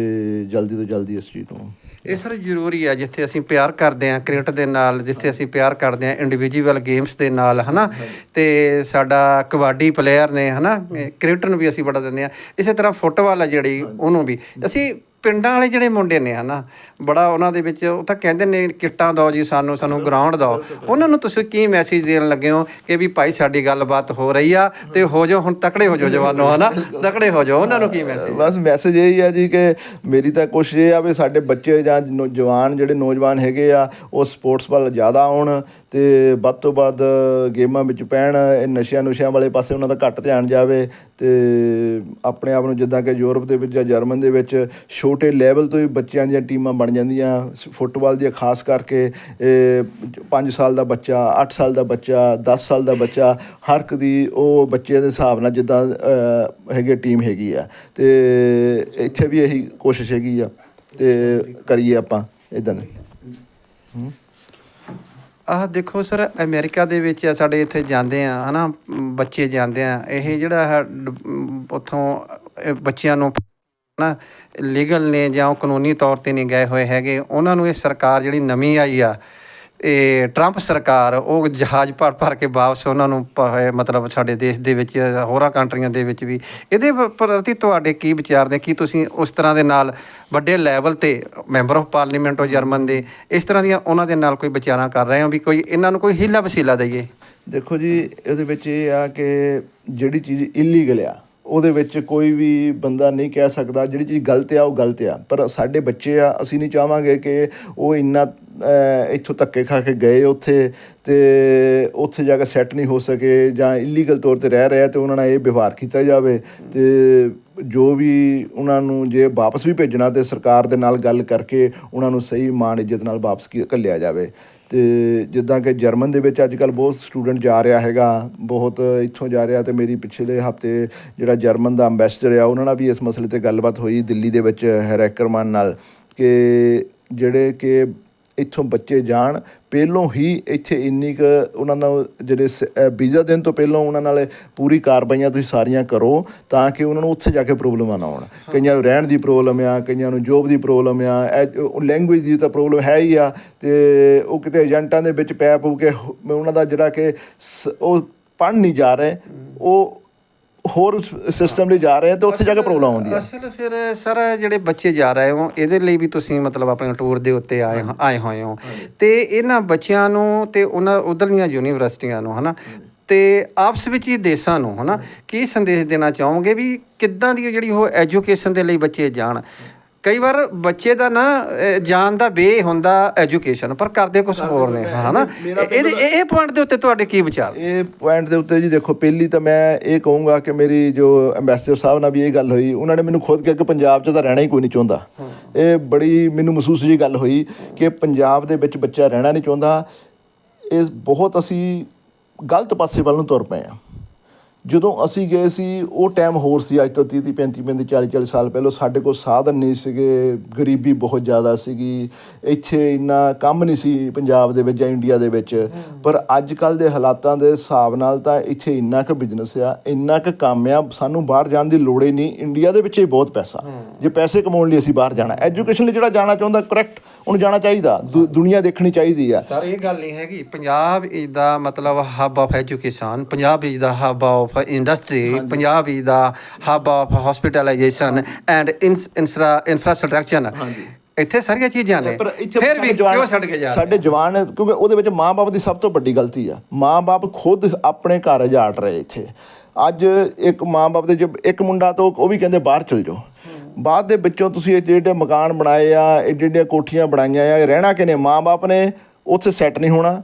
ਜਲਦੀ ਤੋਂ ਜਲਦੀ ਇਸ ਚੀਜ਼ ਨੂੰ ਇਹ ਸਰ ਜ਼ਰੂਰੀ ਆ, ਜਿੱਥੇ ਅਸੀਂ ਪਿਆਰ ਕਰਦੇ ਆ, ਕ੍ਰਿਕਟ ਦੇ ਨਾਲ, ਜਿੱਥੇ ਅਸੀਂ ਪਿਆਰ ਕਰਦੇ ਆ ਇੰਡੀਵਿਜੂਅਲ ਗੇਮਸ ਦੇ ਨਾਲ, ਹਨਾ? ਤੇ ਸਾਡਾ ਕਬੱਡੀ ਪਲੇਅਰ ਨੇ, ਹਨਾ? ਕ੍ਰਿਕਟ ਨੂੰ ਵੀ ਅਸੀਂ ਬੜਾ ਦਿੰਦੇ ਆ। ਇਸੇ ਤਰ੍ਹਾਂ ਫੁੱਟਬਾਲ ਆ ਜਿਹੜੀ, ਉਹਨੂੰ ਵੀ। ਅਸੀਂ ਪਿੰਡਾਂ ਵਾਲੇ ਜਿਹੜੇ ਮੁੰਡੇ ਨੇ ਹਨਾ ਬੜਾ ਉਹਨਾਂ ਦੇ ਵਿੱਚ ਉਹ ਤਾਂ ਕਹਿੰਦੇ ਨੇ ਕਿੱਟਾਂ ਦਿਓ ਜੀ ਸਾਨੂੰ ਸਾਨੂੰ ਗਰਾਊਂਡ ਦਿਓ। ਉਹਨਾਂ ਨੂੰ ਤੁਸੀਂ ਕੀ ਮੈਸੇਜ ਦੇਣ ਲੱਗੇ ਹੋ ਕਿ ਵੀ ਭਾਈ ਸਾਡੀ ਗੱਲਬਾਤ ਹੋ ਰਹੀ ਆ ਤੇ ਹੋ ਜਾਓ ਹੁਣ ਤਕੜੇ ਹੋ ਜਾਓ ਜਵਾਨੋ ਹਨਾ ਤਕੜੇ ਹੋ ਜਾਓ ਉਹਨਾਂ ਨੂੰ ਕੀ ਮੈਸੇਜ ਬਸ ਮੈਸੇਜ ਇਹ ਹੀ ਆ ਜੀ ਕਿ ਮੇਰੀ ਤਾਂ ਕੋਸ਼ਿਸ਼ ਇਹ ਆ ਵੀ ਸਾਡੇ ਬੱਚੇ ਜਾਂ ਜਵਾਨ ਜਿਹੜੇ ਨੌਜਵਾਨ ਹੈਗੇ ਆ ਉਹ ਸਪੋਰਟਸ ਵੱਲ ਜ਼ਿਆਦਾ ਆਉਣ ਤੇ ਵੱਧ ਤੋਂ ਵੱਧ ਗੇਮਾਂ ਵਿੱਚ ਪੈਣ ਇਹ ਨਸ਼ਿਆਂ ਨੁਸ਼ਿਆਂ ਵਾਲੇ ਪਾਸੇ ਉਹਨਾਂ ਦਾ ਘੱਟ ਧਿਆਨ ਜਾਵੇ ਤੇ ਆਪਣੇ ਆਪ ਨੂੰ ਜਿੱਦਾਂ ਕਿ ਯੂਰਪ ਦੇ ਵਿੱਚ ਜਾਂ ਜਰਮਨ ਦੇ ਵਿੱਚ ਛੋਟੇ ਲੈਵਲ ਤੋਂ ਹੀ ਬੱਚਿਆਂ ਦੀਆਂ ਟੀਮਾਂ ਬਣ ਜਾਂਦੀਆਂ। ਫੁੱਟਬਾਲ ਦੀਆਂ ਖਾਸ ਕਰਕੇ 5 ਸਾਲ ਦਾ ਬੱਚਾ 8 ਸਾਲ ਦਾ ਬੱਚਾ 10 ਸਾਲ ਦਾ ਬੱਚਾ ਹਰ ਇੱਕ ਦੀ ਉਹ ਬੱਚੇ ਦੇ ਹਿਸਾਬ ਨਾਲ ਜਿੱਦਾਂ ਅਹ, ਹੈਗੇ ਟੀਮ ਹੈਗੀ ਆ। ਤੇ ਇੱਥੇ ਵੀ ਇਹੀ ਕੋਸ਼ਿਸ਼ ਹੈਗੀ ਆ। ਤੇ ਕਰੀਏ ਆਪਾਂ ਇਦਾਂ ਆਹ ਦੇਖੋ ਸਰ ਅਮਰੀਕਾ ਦੇ ਵਿੱਚ ਸਾਡੇ ਇੱਥੇ ਜਾਂਦੇ ਆ ਹਨਾ ਮ, ਬੱਚੇ ਜਾਂਦੇ ਆ। ਇਹ ਜਿਹੜਾ ਹੈ ਉੱਥੋਂ ਬੱਚਿਆਂ ਨੂੰ ਨਾ ਲੀਗਲ ਨੇ ਜਾਂ ਉਹ ਕਾਨੂੰਨੀ ਤੌਰ ਤੇ ਨਹੀਂ ਗਏ ਹੋਏ ਹੈਗੇ, ਉਹਨਾਂ ਨੂੰ ਇਹ ਸਰਕਾਰ ਜਿਹੜੀ ਨਵੀਂ ਆਈ ਆ, ਇਹ ਟਰੰਪ ਸਰਕਾਰ, ਉਹ ਜਹਾਜ਼ ਭਰ ਭਰ ਕੇ ਵਾਪਸ ਉਹਨਾਂ ਨੂੰ ਮਤਲਬ ਸਾਡੇ ਦੇਸ਼ ਦੇ ਵਿੱਚ, ਹੋਰਾਂ ਕੰਟਰੀਆਂ ਦੇ ਵਿੱਚ ਵੀ। ਇਹਦੇ ਪ੍ਰਤੀ ਤੁਹਾਡੇ ਕੀ ਵਿਚਾਰ ਨੇ? ਕੀ ਤੁਸੀਂ ਉਸ ਤਰ੍ਹਾਂ ਦੇ ਨਾਲ ਵੱਡੇ ਲੈਵਲ ਤੇ ਮੈਂਬਰ ਆਫ ਪਾਰਲੀਮੈਂਟ ਹੋ ਜਰਮਨ ਦੇ, ਇਸ ਤਰ੍ਹਾਂ ਦੀਆਂ ਉਹਨਾਂ ਦੇ ਨਾਲ ਕੋਈ ਵਿਚਾਰਾਂ ਕਰ ਰਹੇ ਹੋ ਵੀ ਕੋਈ ਇਹਨਾਂ ਨੂੰ ਕੋਈ ਹੀਲਾ ਵਸੀਲਾ ਦਈਏ? ਦੇਖੋ ਜੀ, ਇਹਦੇ ਵਿੱਚ ਇਹ ਆ ਕਿ ਜਿਹੜੀ ਚੀਜ਼ ਇਲੀਗਲ ਆ ਉਹਦੇ ਵਿੱਚ ਕੋਈ ਵੀ ਬੰਦਾ ਨਹੀਂ ਕਹਿ ਸਕਦਾ, ਜਿਹੜੀ ਚੀਜ਼ ਗਲਤ ਆ, ਉਹ ਗਲਤ ਆ। ਪਰ ਸਾਡੇ ਬੱਚੇ ਆ, ਅਸੀਂ ਨਹੀਂ ਚਾਹਾਂਗੇ ਕਿ ਉਹ ਇੰਨਾ ਇੱਥੋਂ ਧੱਕੇ ਖਾ ਕੇ ਗਏ ਉੱਥੇ ਤੇ ਉੱਥੇ ਜਾ ਕੇ ਸੈੱਟ ਨਹੀਂ ਹੋ ਸਕੇ ਜਾਂ ਇਲੀਗਲ ਤੌਰ ਤੇ ਰਹਿ ਰਿਹਾ ਤੇ ਉਹਨਾਂ ਨਾਲ ਇਹ ਵਿਵਹਾਰ ਕੀਤਾ ਜਾਵੇ ਤੇ ਜੋ ਵੀ ਉਹਨਾਂ ਨੂੰ ਜੇ ਵਾਪਸ ਵੀ ਭੇਜਣਾ ਤੇ ਸਰਕਾਰ ਦੇ ਨਾਲ ਗੱਲ ਕਰਕੇ ਉਹਨਾਂ ਨੂੰ ਸਹੀ ਮਾਣ ਇੱਜ਼ਤ ਨਾਲ ਵਾਪਸ ਕੀ- ਘੱਲਿਆ ਜਾਵੇ। ਤੇ ਜਿੱਦਾਂ ਕਿ ਜਰਮਨ ਦੇ ਵਿੱਚ ਅੱਜ ਕੱਲ ਬਹੁਤ ਸਟੂਡੈਂਟ ਜਾ ਰਿਹਾ ਹੈਗਾ, ਬਹੁਤ ਇੱਥੋਂ ਜਾ ਰਿਹਾ ਤੇ ਮੇਰੀ ਪਿਛਲੇ ਹਫ਼ਤੇ ਜਿਹੜਾ ਜਰਮਨ ਦਾ ਅੰਬੈਸਡਰ ਆ, ਉਹਨਾਂ ਨਾਲ ਵੀ ਇਸ ਮਸਲੇ ਤੇ ਗੱਲਬਾਤ ਹੋਈ ਦਿੱਲੀ ਦੇ ਵਿੱਚ ਹੈਰੈਕਰਮਨ ਨਾਲ ਕਿ ਜਿਹੜੇ ਕਿ ਇੱਥੋਂ ਬੱਚੇ ਜਾਣ। ਪਹਿਲੋਂ ਹੀ ਇੱਥੇ ਇੰਨੀ ਕੁ ਉਹਨਾਂ ਨਾਲ ਜਿਹੜੇ ਵੀਜ਼ਾ ਦੇਣ ਤੋਂ ਪਹਿਲਾਂ ਉਹਨਾਂ ਨਾਲ ਪੂਰੀ ਕਾਰਵਾਈਆਂ ਤੁਸੀਂ ਸਾਰੀਆਂ ਕਰੋ ਤਾਂ ਕਿ ਉਹਨਾਂ ਨੂੰ ਉੱਥੇ ਜਾ ਕੇ ਪ੍ਰੋਬਲਮਾਂ ਨਾ ਆਉਣ। ਕਈਆਂ ਨੂੰ ਰਹਿਣ ਦੀ ਪ੍ਰੋਬਲਮ ਆ ਕਈਆਂ ਨੂੰ ਜੋਬ ਦੀ ਪ੍ਰੋਬਲਮ ਆ ਲੈਂਗੁਏਜ ਦੀ ਤਾਂ ਪ੍ਰੋਬਲਮ ਹੈ ਹੀ ਆ ਤੇ ਉਹ ਕਿਤੇ ਏਜੰਟਾਂ ਦੇ ਵਿੱਚ ਪੈ ਪਊ ਕੇ ਉਹਨਾਂ ਦਾ ਜਿਹੜਾ ਕਿ ਉਹ ਪੜ੍ਹ ਨਹੀਂ ਜਾ ਰਹੇ। ਉਹ ਹੋਰ ਸਿਸਟਮ ਲਈ ਜਾ ਰਹੇ ਆ ਤੇ ਉੱਥੇ ਜਾ ਕੇ ਪ੍ਰੋਬਲਮ ਆਉਂਦੀ ਆ। ਅਸਲ ਫਿਰ ਸਰ ਜਿਹੜੇ ਬੱਚੇ ਜਾ ਰਹੇ ਹੋ ਇਹਦੇ ਲਈ ਵੀ ਤੁਸੀਂ ਮਤਲਬ ਆਪਣੇ ਟੂਰ ਦੇ ਉੱਤੇ ਆਏ ਹੋ- ਆਏ ਹੋਏ ਹੋ। ਤੇ ਇਹਨਾਂ ਬੱਚਿਆਂ ਨੂੰ ਤੇ ਉਹਨਾਂ ਉਧਰਲੀਆਂ ਯੂਨੀਵਰਸਿਟੀਆਂ ਨੂੰ ਹਨਾ? ਤੇ ਆਪਸ ਵਿੱਚ ਹੀ ਦੇਸ਼ਾਂ ਨੂੰ ਹਨਾ? ਕੀ ਸੰਦੇਸ਼ ਦੇਣਾ ਚਾਹੋਗੇ ਵੀ ਕਿੱਦਾਂ ਦੀ ਜਿਹੜੀ ਉਹ ਐਜੂਕੇਸ਼ਨ ਦੇ ਲਈ ਬੱਚੇ ਜਾਣ? ਕਈ ਵਾਰ ਬੱਚੇ ਦਾ ਨਾ ਅਹ, ਜਾਣ ਦਾ ਵੇ ਹੁੰਦਾ ਐਜੂਕੇਸ਼ਨ ਪਰ ਕਰਦੇ ਕੁਝ ਹੋਰ ਨੇ ਹਨਾ? ਇਹਦੇ ਇਹ ਪੁਆਇੰਟ ਦੇ ਉੱਤੇ ਤੁਹਾਡੇ ਕੀ ਵਿਚਾਰ? ਇਹ ਪੁਆਇੰਟ ਦੇ ਉੱਤੇ ਜੀ ਦੇਖੋ ਪਹਿਲੀ ਤਾਂ ਮੈਂ ਇਹ ਕਹੂੰਗਾ ਕਿ ਮੇਰੀ ਜੋ ਐਮਬੈਸਡਰ ਸਾਹਿਬ ਨਾਲ ਵੀ ਇਹ ਗੱਲ ਹੋਈ ਉਹਨਾਂ ਨੇ ਮੈਨੂੰ ਖੁਦ ਕਿਹਾ ਕਿ ਪੰਜਾਬ 'ਚ ਤਾਂ ਰਹਿਣਾ ਹੀ ਕੋਈ ਨਹੀਂ ਚਾਹੁੰਦਾ। ਇਹ ਬੜੀ ਮੈਨੂੰ ਮਹਿਸੂਸ ਜੀ ਗੱਲ ਹੋਈ ਕਿ ਪੰਜਾਬ ਦੇ ਵਿੱਚ ਬੱਚਾ ਰਹਿਣਾ ਨਹੀਂ ਚਾਹੁੰਦਾ। ਇਹ ਬਹੁਤ ਅਸੀਂ ਗਲਤ ਪਾਸੇ ਵੱਲ ਨੂੰ ਤੁਰ ਪਏ ਆ ਜਦੋਂ ਅਸੀਂ ਗਏ ਸੀ ਉਹ ਟਾਈਮ ਹੋਰ ਸੀ ਅੱਜ ਤੋਂ 30 30 35 35 40 40 ਸਾਲ ਪਹਿਲਾਂ ਸਾਡੇ ਕੋਲ ਸਾਧਨ ਨਹੀਂ ਸੀਗੇ ਗਰੀਬੀ ਬਹੁਤ ਜ਼ਿਆਦਾ ਸੀਗੀ ਇੱਥੇ ਇੰਨਾ ਕੰਮ ਨਹੀਂ ਸੀ ਪੰਜਾਬ ਦੇ ਵਿੱਚ ਜਾਂ ਇੰਡੀਆ ਦੇ ਵਿੱਚ। ਪਰ ਅੱਜ ਕੱਲ ਦੇ ਹਾਲਾਤਾਂ ਦੇ ਹਿਸਾਬ ਨਾਲ ਤਾਂ ਇੱਥੇ ਇੰਨਾ ਕੁ ਬਿਜ਼ਨਸ ਆ ਇੰਨਾ ਕੁ ਕੰਮ ਆ ਸਾਨੂੰ ਬਾਹਰ ਜਾਣ ਦੀ ਲੋੜ ਹੀ ਨਹੀਂ ਇੰਡੀਆ ਦੇ ਵਿੱਚ ਹੀ ਬਹੁਤ ਪੈਸਾ। ਜੇ ਪੈਸੇ ਕਮਾਉਣ ਲਈ ਅਸੀਂ ਬਾਹਰ ਜਾਣਾ ਐਜੂਕੇਸ਼ਨ ਲਈ ਜਿਹੜਾ ਜਾਣਾ ਚਾਹੁੰਦਾ ਕਰੈਕਟ ਉਹਨੂੰ ਜਾਣਾ ਚਾਹੀਦਾ ਦੁਨੀਆ ਦੇਖਣੀ ਚਾਹੀਦੀ ਆ। ਸਰ ਇਹ ਗੱਲ ਨਹੀਂ ਹੈਗੀ ਪੰਜਾਬ ਇਜ਼ ਦਾ ਮਤਲਬ hub of education Punjab is the hub of industry Punjab is the hub of hospitalization and infrastructure ਇੱਥੇ ਸਾਰੀਆਂ ਚੀਜ਼ਾਂ ਨੇ ਪਰ ਫਿਰ ਵੀ ਕਿਉਂ ਛੱਡ ਕੇ ਜਾ ਸਾਡੇ ਜਵਾਨ ਕਿਉਂਕਿ ਉਹਦੇ ਵਿੱਚ ਮਾਪੇ ਦੀ ਸਭ ਤੋਂ ਵੱਡੀ ਗਲਤੀ ਆ। ਮਾਪੇ ਖੁਦ ਆਪਣੇ ਘਰ ਉਜਾੜ ਰਹੇ ਇੱਥੇ। ਅੱਜ ਇੱਕ ਮਾਪੇ ਦੇ ਜੇ ਇੱਕ ਮੁੰਡਾ ਤੋਂ ਉਹ ਵੀ ਕਹਿੰਦੇ ਬਾਹਰ ਚਲ ਜਾਓ। ਬਾਅਦ ਦੇ ਵਿੱਚੋਂ ਤੁਸੀਂ ਇਹ ਜਿਹੜੇ ਮਕਾਨ ਬਣਾਏ ਆ ਏਡੇ ਏਡੇ ਕੋਠੀਆਂ ਬਣਾਈਆਂ ਆ, ਇਹ ਰਹਿਣਾ ਕਿਨੇ ਮਾਪੇ ਨੇ, ਉੱਥੇ ਸੈੱਟ ਨਹੀਂ ਹੋਣਾ।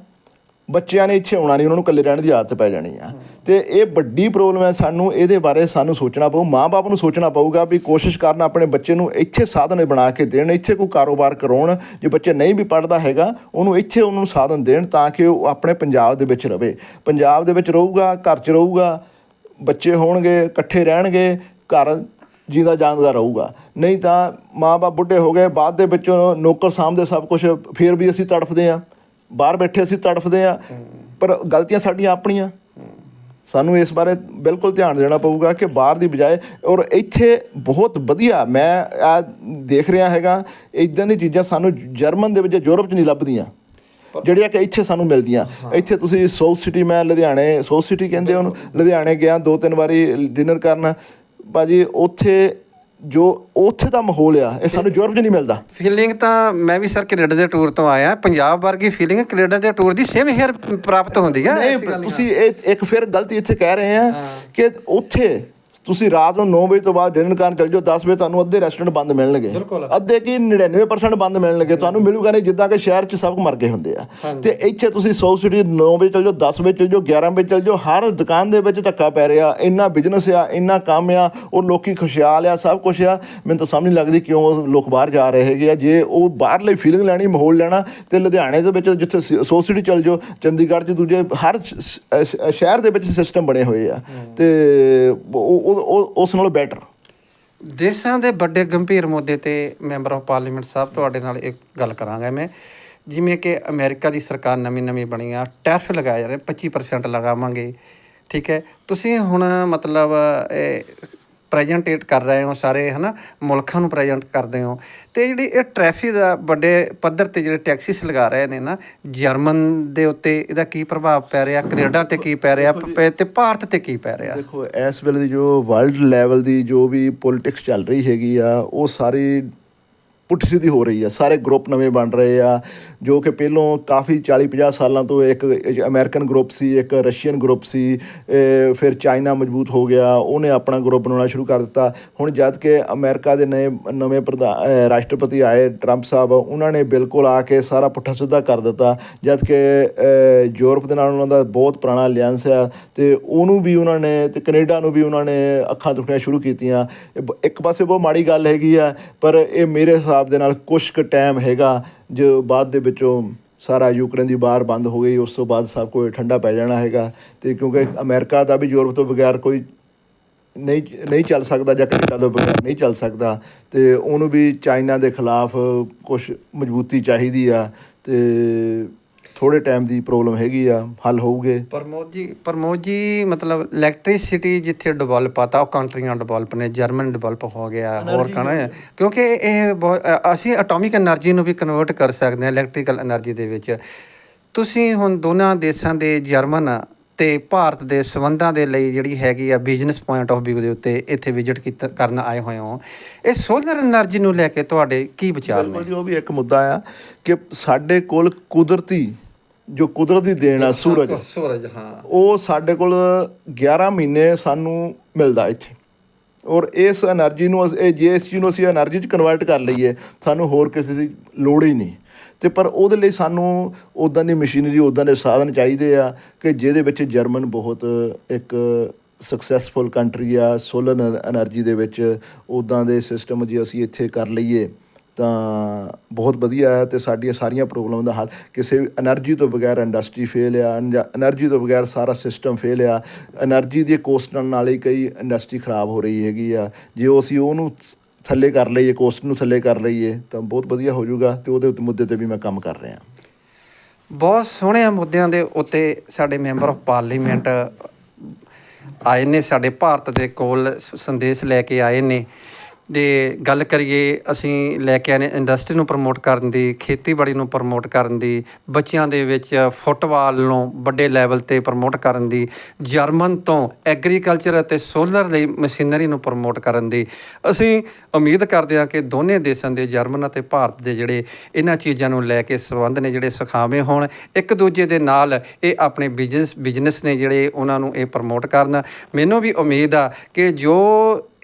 ਬੱਚਿਆਂ ਨੇ ਇੱਥੇ ਆਉਣਾ ਨਹੀਂ, ਉਹਨਾਂ ਨੂੰ ਇਕੱਲੇ ਰਹਿਣ ਦੀ ਆਦਤ ਪੈ ਜਾਣੀ ਆ। ਤੇ ਇਹ ਵੱਡੀ ਪ੍ਰੋਬਲਮ ਹੈ ਸਾਨੂੰ, ਇਹਦੇ ਬਾਰੇ ਸਾਨੂੰ ਸੋਚਣਾ ਪਊ ਮਾਪੇ ਨੂੰ ਸੋਚਣਾ ਪਊਗਾ ਵੀ ਕੋਸ਼ਿਸ਼ ਕਰਨ ਆਪਣੇ ਬੱਚੇ ਨੂੰ ਇੱਥੇ ਸਾਧਨ ਬਣਾ ਕੇ ਦੇਣ, ਇੱਥੇ ਕੋਈ ਕਾਰੋਬਾਰ ਕਰਾਉਣ, ਜੇ ਬੱਚੇ ਨਹੀਂ ਵੀ ਪੜਦਾ ਹੈਗਾ, ਉਹਨੂੰ ਇੱਥੇ ਉਹਨੂੰ ਸਾਧਨ ਦੇਣ ਤਾਂ ਕਿ ਉਹ ਆਪਣੇ ਪੰਜਾਬ ਦੇ ਵਿੱਚ ਰਵੇ। ਪੰਜਾਬ ਦੇ ਵਿੱਚ ਰਹੂਗਾ, ਘਰ 'ਚ ਰਹੂਗਾ, ਬੱਚੇ ਹੋਣਗੇ, ਇਕੱਠੇ ਰਹਿਣਗੇ, ਘਰ ਜੀਦਾ ਜਾਨਦਾ ਰਹੂਗਾ। ਨਹੀਂ ਤਾਂ ਮਾਂ-ਬਾਪ ਬੁੱਢੇ ਹੋ ਗਏ ਬਾਅਦ ਦੇ ਵਿੱਚੋਂ ਨੌਕਰ ਸਾਹਮਣੇ ਸਭ ਕੁਝ ਫਿਰ ਵੀ ਅਸੀਂ ਤੜਫਦੇ ਆ। ਬਾਹਰ ਬੈਠੇ ਅਸੀਂ ਤੜਫਦੇ ਆ ਪਰ ਗਲਤੀਆਂ ਸਾਡੀਆਂ ਆਪਣੀਆਂ। ਸਾਨੂੰ ਇਸ ਬਾਰੇ ਬਿਲਕੁਲ ਧਿਆਨ ਦੇਣਾ ਪਊਗਾ ਕਿ ਬਾਹਰ ਦੀ ਬਜਾਏ ਔਰ ਇੱਥੇ ਬਹੁਤ ਵਧੀਆ ਮੈਂ ਆ ਦੇਖ ਰਿਹਾ ਹੈਗਾ ਇਦਾਂ ਦੀ ਚੀਜ਼ਾਂ ਸਾਨੂੰ ਜਰਮਨ ਦੇ ਵਿੱਚ ਯੂਰਪ 'ਚ ਨਹੀਂ ਲੱਭਦੀਆਂ ਜਿਹੜੀਆਂ ਕਿ ਇੱਥੇ ਸਾਨੂੰ ਮਿਲਦੀਆਂ। ਇੱਥੇ ਤੁਸੀਂ ਸਾਊਥ ਸਿਟੀ ਮੈਂ ਲੁਧਿਆਣੇ ਸਾਊਥ ਸਿਟੀ ਕਹਿੰਦੇ ਉਹਨੂੰ ਲੁਧਿਆਣੇ ਗਿਆ ਦੋ ਤਿੰਨ ਵਾਰੀ ਡਿਨਰ ਕਰਨ। ਭਾਜੀ ਉੱਥੇ ਜੋ ਉੱਥੇ ਦਾ ਮਾਹੌਲ ਆ ਇਹ ਸਾਨੂੰ ਯੂਰਪ 'ਚ ਨਹੀਂ ਮਿਲਦਾ। ਫੀਲਿੰਗ ਤਾਂ ਮੈਂ ਵੀ ਸਰ ਕੈਨੇਡਾ ਦੇ ਟੂਰ ਤੋਂ ਆਇਆ ਪੰਜਾਬ ਵਰਗੀ ਫੀਲਿੰਗ ਕੈਨੇਡਾ ਦੇ ਟੂਰ ਦੀ ਸੇਮ ਹੇਅਰ ਪ੍ਰਾਪਤ ਹੁੰਦੀ ਗੱਲ ਨਹੀਂ ਤੁਸੀਂ ਇਹ ਇੱਕ ਫਿਰ ਗਲਤੀ ਇੱਥੇ ਕਹਿ ਰਹੇ ਆ ਕਿ ਉੱਥੇ ਤੁਸੀਂ ਰਾਤ ਨੂੰ 9 ਵਜੇ ਤੋਂ ਬਾਅਦ ਡਿਨਰ ਕਰਨ ਚਲ ਜਾਓ 10 ਵਜੇ ਤੁਹਾਨੂੰ ਅੱਧੇ ਰੈਸਟੋਰੈਂਟ ਬੰਦ ਮਿਲਣਗੇ। ਅੱਧੇ ਕੀ 99% ਬੰਦ ਮਿਲਣਗੇ ਤੁਹਾਨੂੰ ਮਿਲੂਗਾ ਨਹੀਂ ਜਿੱਦਾਂ ਕਿ ਸ਼ਹਿਰ 'ਚ ਸਭ ਮਰ ਗਏ ਹੁੰਦੇ ਆ। ਤੇ ਇੱਥੇ ਤੁਸੀਂ 100 ਸਿਟੀ 9 ਵਜੇ ਚਲ ਜਾਓ 10 ਵਜੇ ਚਲ ਜਾਓ 11 ਵਜੇ ਚਲ ਜਾਓ ਹਰ ਦੁਕਾਨ ਦੇ ਵਿੱਚ ਧੱਕਾ ਪੈ ਰਿਹਾ। ਇੰਨਾ ਬਿਜ਼ਨਸ ਆ ਇੰਨਾ ਕੰਮ ਆ ਉਹ ਲੋਕੀ ਖੁਸ਼ਹਾਲ ਆ ਸਭ ਕੁਝ ਆ। ਮੈਨੂੰ ਤਾਂ ਸਮਝ ਨਹੀਂ ਲੱਗਦੀ ਕਿਉਂ ਲੋਕ ਬਾਹਰ ਜਾ ਰਹੇ ਹੈਗੇ ਆ। ਜੇ ਉਹ ਬਾਹਰਲੇ ਫੀਲਿੰਗ ਲੈਣੀ ਮਾਹੌਲ ਲੈਣਾ ਤੇ ਲੁਧਿਆਣੇ ਦੇ ਵਿੱਚ ਜਿੱਥੇ 100 ਸਿਟੀ ਚਲ ਜਾਓ ਚੰਡੀਗੜ੍ਹ 'ਚ ਦੂਜੇ ਹਰ ਸ਼- ਸ਼- ਸ਼- ਸ਼ਹਿਰ ਦੇ ਵਿੱਚ ਸਿਸਟਮ ਬਣੇ ਹੋਏ ਆ। ਤੇ ਉਹ ਉਹ- ਉਸ ਨਾਲੋਂ ਬੈਟਰ ਦੇਸ਼ਾਂ ਦੇ ਵੱਡੇ ਗੰਭੀਰ ਮੁੱਦੇ ਤੇ ਮੈਂਬਰ ਆਫ ਪਾਰਲੀਮੈਂਟ ਸਾਹਿਬ ਤੁਹਾਡੇ ਨਾਲ ਇੱਕ ਗੱਲ ਕਰਾਂਗਾ ਮੈਂ। ਜਿਵੇਂ ਕਿ ਅਮਰੀਕਾ ਦੀ ਸਰਕਾਰ ਨਵੀਂ ਨਵੀਂ ਬਣੀ ਆ, ਟੈਰਿਫ ਲਗਾਇਆ ਜਾ ਰਿਹਾ 25% ਲਗਾਵਾਂਗੇ, ਠੀਕ ਹੈ। ਤੁਸੀਂ ਹੁਣ ਮਤਲਬ ਪ੍ਰੈਜੈਂਟੇਟ ਕਰ ਰਹੇ ਹੋ ਸਾਰੇ ਹਨਾ ਮੁਲਕਾਂ ਨੂੰ ਪ੍ਰੈਜੈਂਟ ਕਰਦੇ ਹੋ। ਤੇ ਜਿਹੜੀ ਇਹ ਟ੍ਰੈਫਿਕ ਦਾ ਵੱਡੇ ਪੱਧਰ ਤੇ ਜਿਹੜੇ ਟੈਕਸਿਸ ਲਗਾ ਰਹੇ ਨੇ ਨਾ ਜਰਮਨ ਦੇ ਉੱਤੇ ਇਹਦਾ ਕੀ ਪ੍ਰਭਾਵ ਪੈ ਰਿਹਾ ਕੈਨੇਡਾ ਤੇ ਕੀ ਪੈ ਰਿਹਾ ਤੇ ਭਾਰਤ ਤੇ ਕੀ ਪੈ ਰਿਹਾ? ਦੇਖੋ ਇਸ ਵੇਲੇ ਦੀ ਜੋ ਵਰਲਡ ਲੈਵਲ ਦੀ ਜੋ ਵੀ ਪੋਲਿਟਿਕਸ ਚੱਲ ਰਹੀ ਹੈਗੀ ਆ ਉਹ ਸਾਰੀ ਪੁੱਠ ਸਿੱਧੀ ਹੋ ਰਹੀ ਆ। ਸਾਰੇ ਗਰੁੱਪ ਨਵੇਂ ਬਣ ਰਹੇ ਆ, ਜੋ ਕਿ ਪਹਿਲੋਂ ਕਾਫੀ 40 50 ਸਾਲਾਂ ਤੋਂ ਇੱਕ ਅਮਰੀਕਨ ਗਰੁੱਪ ਸੀ, ਇੱਕ ਰਸ਼ੀਅਨ ਗਰੁੱਪ ਸੀ ਫਿਰ ਚਾਈਨਾ ਮਜ਼ਬੂਤ ਹੋ ਗਿਆ, ਉਹਨੇ ਆਪਣਾ ਗਰੁੱਪ ਬਣਾਉਣਾ ਸ਼ੁਰੂ ਕਰ ਦਿੱਤਾ। ਹੁਣ ਜਦ ਕਿ ਅਮਰੀਕਾ ਦੇ ਨਵੇਂ ਨਵੇਂ ਪ੍ਰਧਾਨ ਰਾਸ਼ਟਰਪਤੀ ਆਏ ਟਰੰਪ ਸਾਹਿਬ, ਉਹਨਾਂ ਨੇ ਬਿਲਕੁਲ ਆ ਕੇ ਸਾਰਾ ਪੁੱਠਾ ਸਿੱਧਾ ਕਰ ਦਿੱਤਾ। ਜਦ ਕਿ ਯੂਰਪ ਦੇ ਨਾਲ ਉਹਨਾਂ ਦਾ ਬਹੁਤ ਪੁਰਾਣਾ ਅਲਾਈਅੰਸ ਆ ਤੇ ਉਹਨੂੰ ਵੀ ਉਹਨਾਂ ਨੇ ਤੇ ਕੈਨੇਡਾ ਨੂੰ ਵੀ ਉਹਨਾਂ ਨੇ ਅੱਖਾਂ ਦੁਖਣੀਆਂ ਸ਼ੁਰੂ ਕੀਤੀਆਂ। ਇਹ ਬ- ਇੱਕ ਪਾਸੇ ਬਹੁਤ ਮਾੜੀ ਗੱਲ ਹੈਗੀ ਆ, ਪਰ ਇਹ ਮੇਰੇ ਹਿਸਾਬ ਦੇ ਨਾਲ ਕੁਝ ਕੁ ਟਾਈਮ ਹੈਗਾ, ਜੋ ਬਾਅਦ ਦੇ ਵਿੱਚੋਂ ਸਾਰਾ ਯੂਕਰੇਨ ਦੀ ਬਾਹਰ ਬੰਦ ਹੋ ਗਈ, ਉਸ ਤੋਂ ਬਾਅਦ ਸਭ ਕੁਝ ਠੰਡਾ ਪੈ ਜਾਣਾ ਹੈਗਾ ਤੇ ਕਿਉਂਕਿ ਅਮਰੀਕਾ ਦਾ ਵੀ ਯੂਰਪ ਤੋਂ ਬਗੈਰ ਕੋਈ ਨਹੀਂ ਨਹੀਂ ਚੱਲ ਸਕਦਾ ਜਾਂ ਕੈਨੇਡਾ ਤੋਂ ਬਗੈਰ ਨਹੀਂ ਚੱਲ ਸਕਦਾ ਤੇ ਉਹਨੂੰ ਵੀ ਚਾਈਨਾ ਦੇ ਖਿਲਾਫ ਕੁਝ ਮਜ਼ਬੂਤੀ ਚਾਹੀਦੀ ਆ ਤੇ ਥੋੜੇ ਟਾਈਮ ਦੀ ਪ੍ਰੋਬਲਮ ਹੈਗੀ ਆ ਹੱਲ ਹੋਊਗੇ। ਪ੍ਰਮੋਦ ਜੀ ਪ੍ਰਮੋਦ ਜੀ ਮਤਲਬ ਇਲੈਕਟ੍ਰਿਸਿਟੀ ਜਿੱਥੇ ਡਿਵੈਲਪ ਆ ਉਹ ਕੰਟਰੀਆਂ ਡਿਵੈਲਪ ਨੇ ਜਰਮਨ ਡਿਵੈਲਪ ਹੋ ਗਿਆ ਹੋਰ ਕਹਣਾ ਕਿਉਂਕਿ ਇਹ ਅਸੀਂ ਐਟੋਮਿਕ એનર્ਜੀ ਨੂੰ ਵੀ ਕਨਵਰਟ ਕਰ ਸਕਦੇ ਹਾਂ ਇਲੈਕਟ੍ਰੀਕਲ એનર્ਜੀ ਦੇ ਵਿੱਚ। ਤੁਸੀਂ ਹੁਣ ਦੋਨਾਂ ਦੇਸ਼ਾਂ ਦੇ ਜਰਮਨ ਤੇ ਭਾਰਤ ਦੇ ਸਬੰਧਾਂ ਦੇ ਲਈ ਜਿਹੜੀ ਹੈਗੀ ਆ ਬਿਜ਼ਨਸ ਪੁਆਇੰਟ ਆਫ ਵਿਊ ਦੇ ਉੱਤੇ ਇੱਥੇ ਵਿਜ਼ਿਟ ਕੀਤਾ ਕਰਨ ਆਏ ਹੋਏ ਹੋ। ਇਹ ਸੋਲਰ એનર્ਜੀ ਨੂੰ ਲੈ ਕੇ ਤੁਹਾਡੇ ਕੀ ਵਿਚਾਰ ਨੇ? ਜੀ ਉਹ ਵੀ ਇੱਕ ਮੁੱਦਾ ਆ ਕਿ ਸਾਡੇ ਕੋਲ ਕੁਦਰਤੀ ਜੋ ਕੁਦਰਤ ਦੀ ਦੇਣ ਆ ਸੂਰਜ ਸੂਰਜ ਹਾਂ। ਉਹ ਸਾਡੇ ਕੋਲ 11 ਮਹੀਨੇ ਸਾਨੂੰ ਮਿਲਦਾ ਇੱਥੇ। ਔਰ ਇਸ એનર્ਜੀ ਨੂੰ ਇਹ ਜੀਐਸਜੀ ਨੂੰ ਅਸੀਂ એનર્ਜੀ ਚ ਕਨਵਰਟ ਕਰ ਲਈਏ ਸਾਨੂੰ ਹੋਰ ਕਿਸੇ ਦੀ ਲੋੜ ਹੀ ਨਹੀਂ। ਤੇ ਪਰ ਉਹਦੇ ਲਈ ਸਾਨੂੰ ਉਦਾਂ ਦੀ ਮਸ਼ੀਨਰੀ ਉਦਾਂ ਦੇ ਸਾਧਨ ਚਾਹੀਦੇ ਆ ਕਿ ਜਿਹਦੇ ਵਿੱਚ ਜਰਮਨ ਬਹੁਤ ਇੱਕ ਸਕਸੈਸਫੁਲ ਕੰਟਰੀ ਆ ਸੋਲਰ એનર્ਜੀ ਦੇ ਵਿੱਚ ਉਦਾਂ ਦੇ ਸਿਸਟਮ ਜੇ ਅਸੀਂ ਇੱਥੇ ਕਰ ਲਈਏ। ਤਾਂ ਬਹੁਤ ਵਧੀਆ ਹੈ ਅਤੇ ਸਾਡੀਆਂ ਸਾਰੀਆਂ ਪ੍ਰੋਬਲਮ ਦਾ ਹੱਲ। ਕਿਸੇ ਵੀ ਐਨਰਜੀ ਤੋਂ ਬਗੈਰ ਇੰਡਸਟਰੀ ਫੇਲ ਆ ਐਨਰਜੀ ਤੋਂ ਬਗੈਰ ਸਾਰਾ ਸਿਸਟਮ ਫੇਲ ਆ, ਐਨਰਜੀ ਦੇ ਕੋਸਟਾਂ ਨਾਲ ਹੀ ਕਈ ਇੰਡਸਟਰੀ ਖਰਾਬ ਹੋ ਰਹੀ ਹੈਗੀ ਆ। ਜੇ ਉਹ ਅਸੀਂ ਉਹਨੂੰ ਥੱਲੇ ਕਰ ਲਈਏ, ਕੋਸਟ ਨੂੰ ਥੱਲੇ ਕਰ ਲਈਏ, ਤਾਂ ਬਹੁਤ ਵਧੀਆ ਹੋ ਜਾਊਗਾ ਤੇ ਉਹਦੇ ਮੁੱਦੇ ਤੇ ਵੀ ਮੈਂ ਕੰਮ ਕਰ ਰਿਹਾ। ਬਹੁਤ ਸੋਹਣਿਆਂ ਮੁੱਦਿਆਂ ਦੇ ਉੱਤੇ ਸਾਡੇ ਮੈਂਬਰ ਆਫ ਪਾਰਲੀਮੈਂਟ ਆਏ ਨੇ, ਸਾਡੇ ਭਾਰਤ ਦੇ ਕੋਲ ਸੰਦੇਸ਼ ਲੈ ਕੇ ਆਏ ਨੇ। ਦੇ ਗੱਲ ਕਰੀਏ, ਅਸੀਂ ਲੈ ਕੇ ਆਏ ਨੇ ਇੰਡਸਟਰੀ ਨੂੰ ਪ੍ਰਮੋਟ ਕਰਨ ਦੀ, ਖੇਤੀਬਾੜੀ ਨੂੰ ਪ੍ਰਮੋਟ ਕਰਨ ਦੀ, ਬੱਚਿਆਂ ਦੇ ਵਿੱਚ ਫੁੱਟਬਾਲ ਨੂੰ ਵੱਡੇ ਲੈਵਲ ਤੇ ਪ੍ਰਮੋਟ ਕਰਨ ਦੀ, ਜਰਮਨ ਤੋਂ ਐਗਰੀਕਲਚਰ ਅਤੇ ਸੋਲਰ ਲਈ ਮਸ਼ੀਨਰੀ ਨੂੰ ਪ੍ਰਮੋਟ ਕਰਨ ਦੀ। ਅਸੀਂ ਉਮੀਦ ਕਰਦੇ ਹਾਂ ਕਿ ਦੋਨੇ ਦੇਸ਼ਾਂ ਦੇ, ਜਰਮਨ ਅਤੇ ਭਾਰਤ ਦੇ ਜਿਹੜੇ ਇਹਨਾਂ ਚੀਜ਼ਾਂ ਨੂੰ ਲੈ ਕੇ ਸੰਬੰਧ ਨੇ ਜਿਹੜੇ ਸੁਖਾਵੇਂ ਹੋਣ, ਇੱਕ ਦੂਜੇ ਦੇ ਨਾਲ ਇਹ ਆਪਣੇ ਬਿਜ਼ਨਸ ਬਿਜ਼ਨਸ ਨੇ ਜਿਹੜੇ ਉਹਨਾਂ ਨੂੰ ਇਹ ਪ੍ਰਮੋਟ ਕਰਨ। ਮੈਨੂੰ ਵੀ ਉਮੀਦ ਆ ਕਿ ਜੋ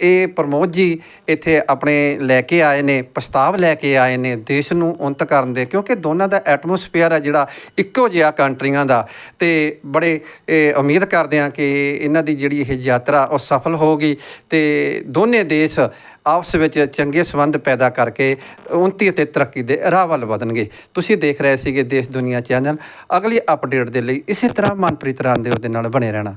ਇਹ ਪ੍ਰਮੋਦ ਜੀ ਇੱਥੇ ਆਪਣੇ ਲੈ ਕੇ ਆਏ ਨੇ ਪ੍ਰਸਤਾਵ ਲੈ ਕੇ ਆਏ ਨੇ ਦੇਸ਼ ਨੂੰ ਉન્નਤ ਕਰਨ ਦੇ ਕਿਉਂਕਿ ਦੋਨਾਂ ਦਾ ਐਟਮੋਸਫੇਅਰ ਆ ਜਿਹੜਾ ਇੱਕੋ ਜਿਹਾ ਕੰਟਰੀਆਂ ਦਾ। ਤੇ ਬੜੇ ਇਹ, ਉਮੀਦ ਕਰਦੇ ਹਾਂ ਕਿ ਇਹਨਾਂ ਦੀ ਜਿਹੜੀ ਇਹ ਯਾਤਰਾ ਉਹ ਸਫਲ ਹੋਊਗੀ ਤੇ ਦੋਨੇ ਦੇਸ਼ ਆਪਸ ਵਿੱਚ ਚੰਗੇ ਸੰਬੰਧ ਪੈਦਾ ਕਰਕੇ ਉੱਨਤੀ ਅਤੇ ਤਰੱਕੀ ਦੇ ਰਾਹ ਵੱਲ ਵਧਣਗੇ। ਤੁਸੀਂ ਦੇਖ ਰਹੇ ਸੀਗੇ ਦੇਸ਼ ਦੁਨੀਆ ਚੈਨਲ। ਅਗਲੀ ਅਪਡੇਟ ਦੇ ਲਈ ਇਸੇ ਤਰ੍ਹਾਂ ਮਨਪ੍ਰੀਤ ਰਾਮ ਦੇ ਉਹਦੇ ਨਾਲ ਬਣੇ ਰਹਿਣਾ।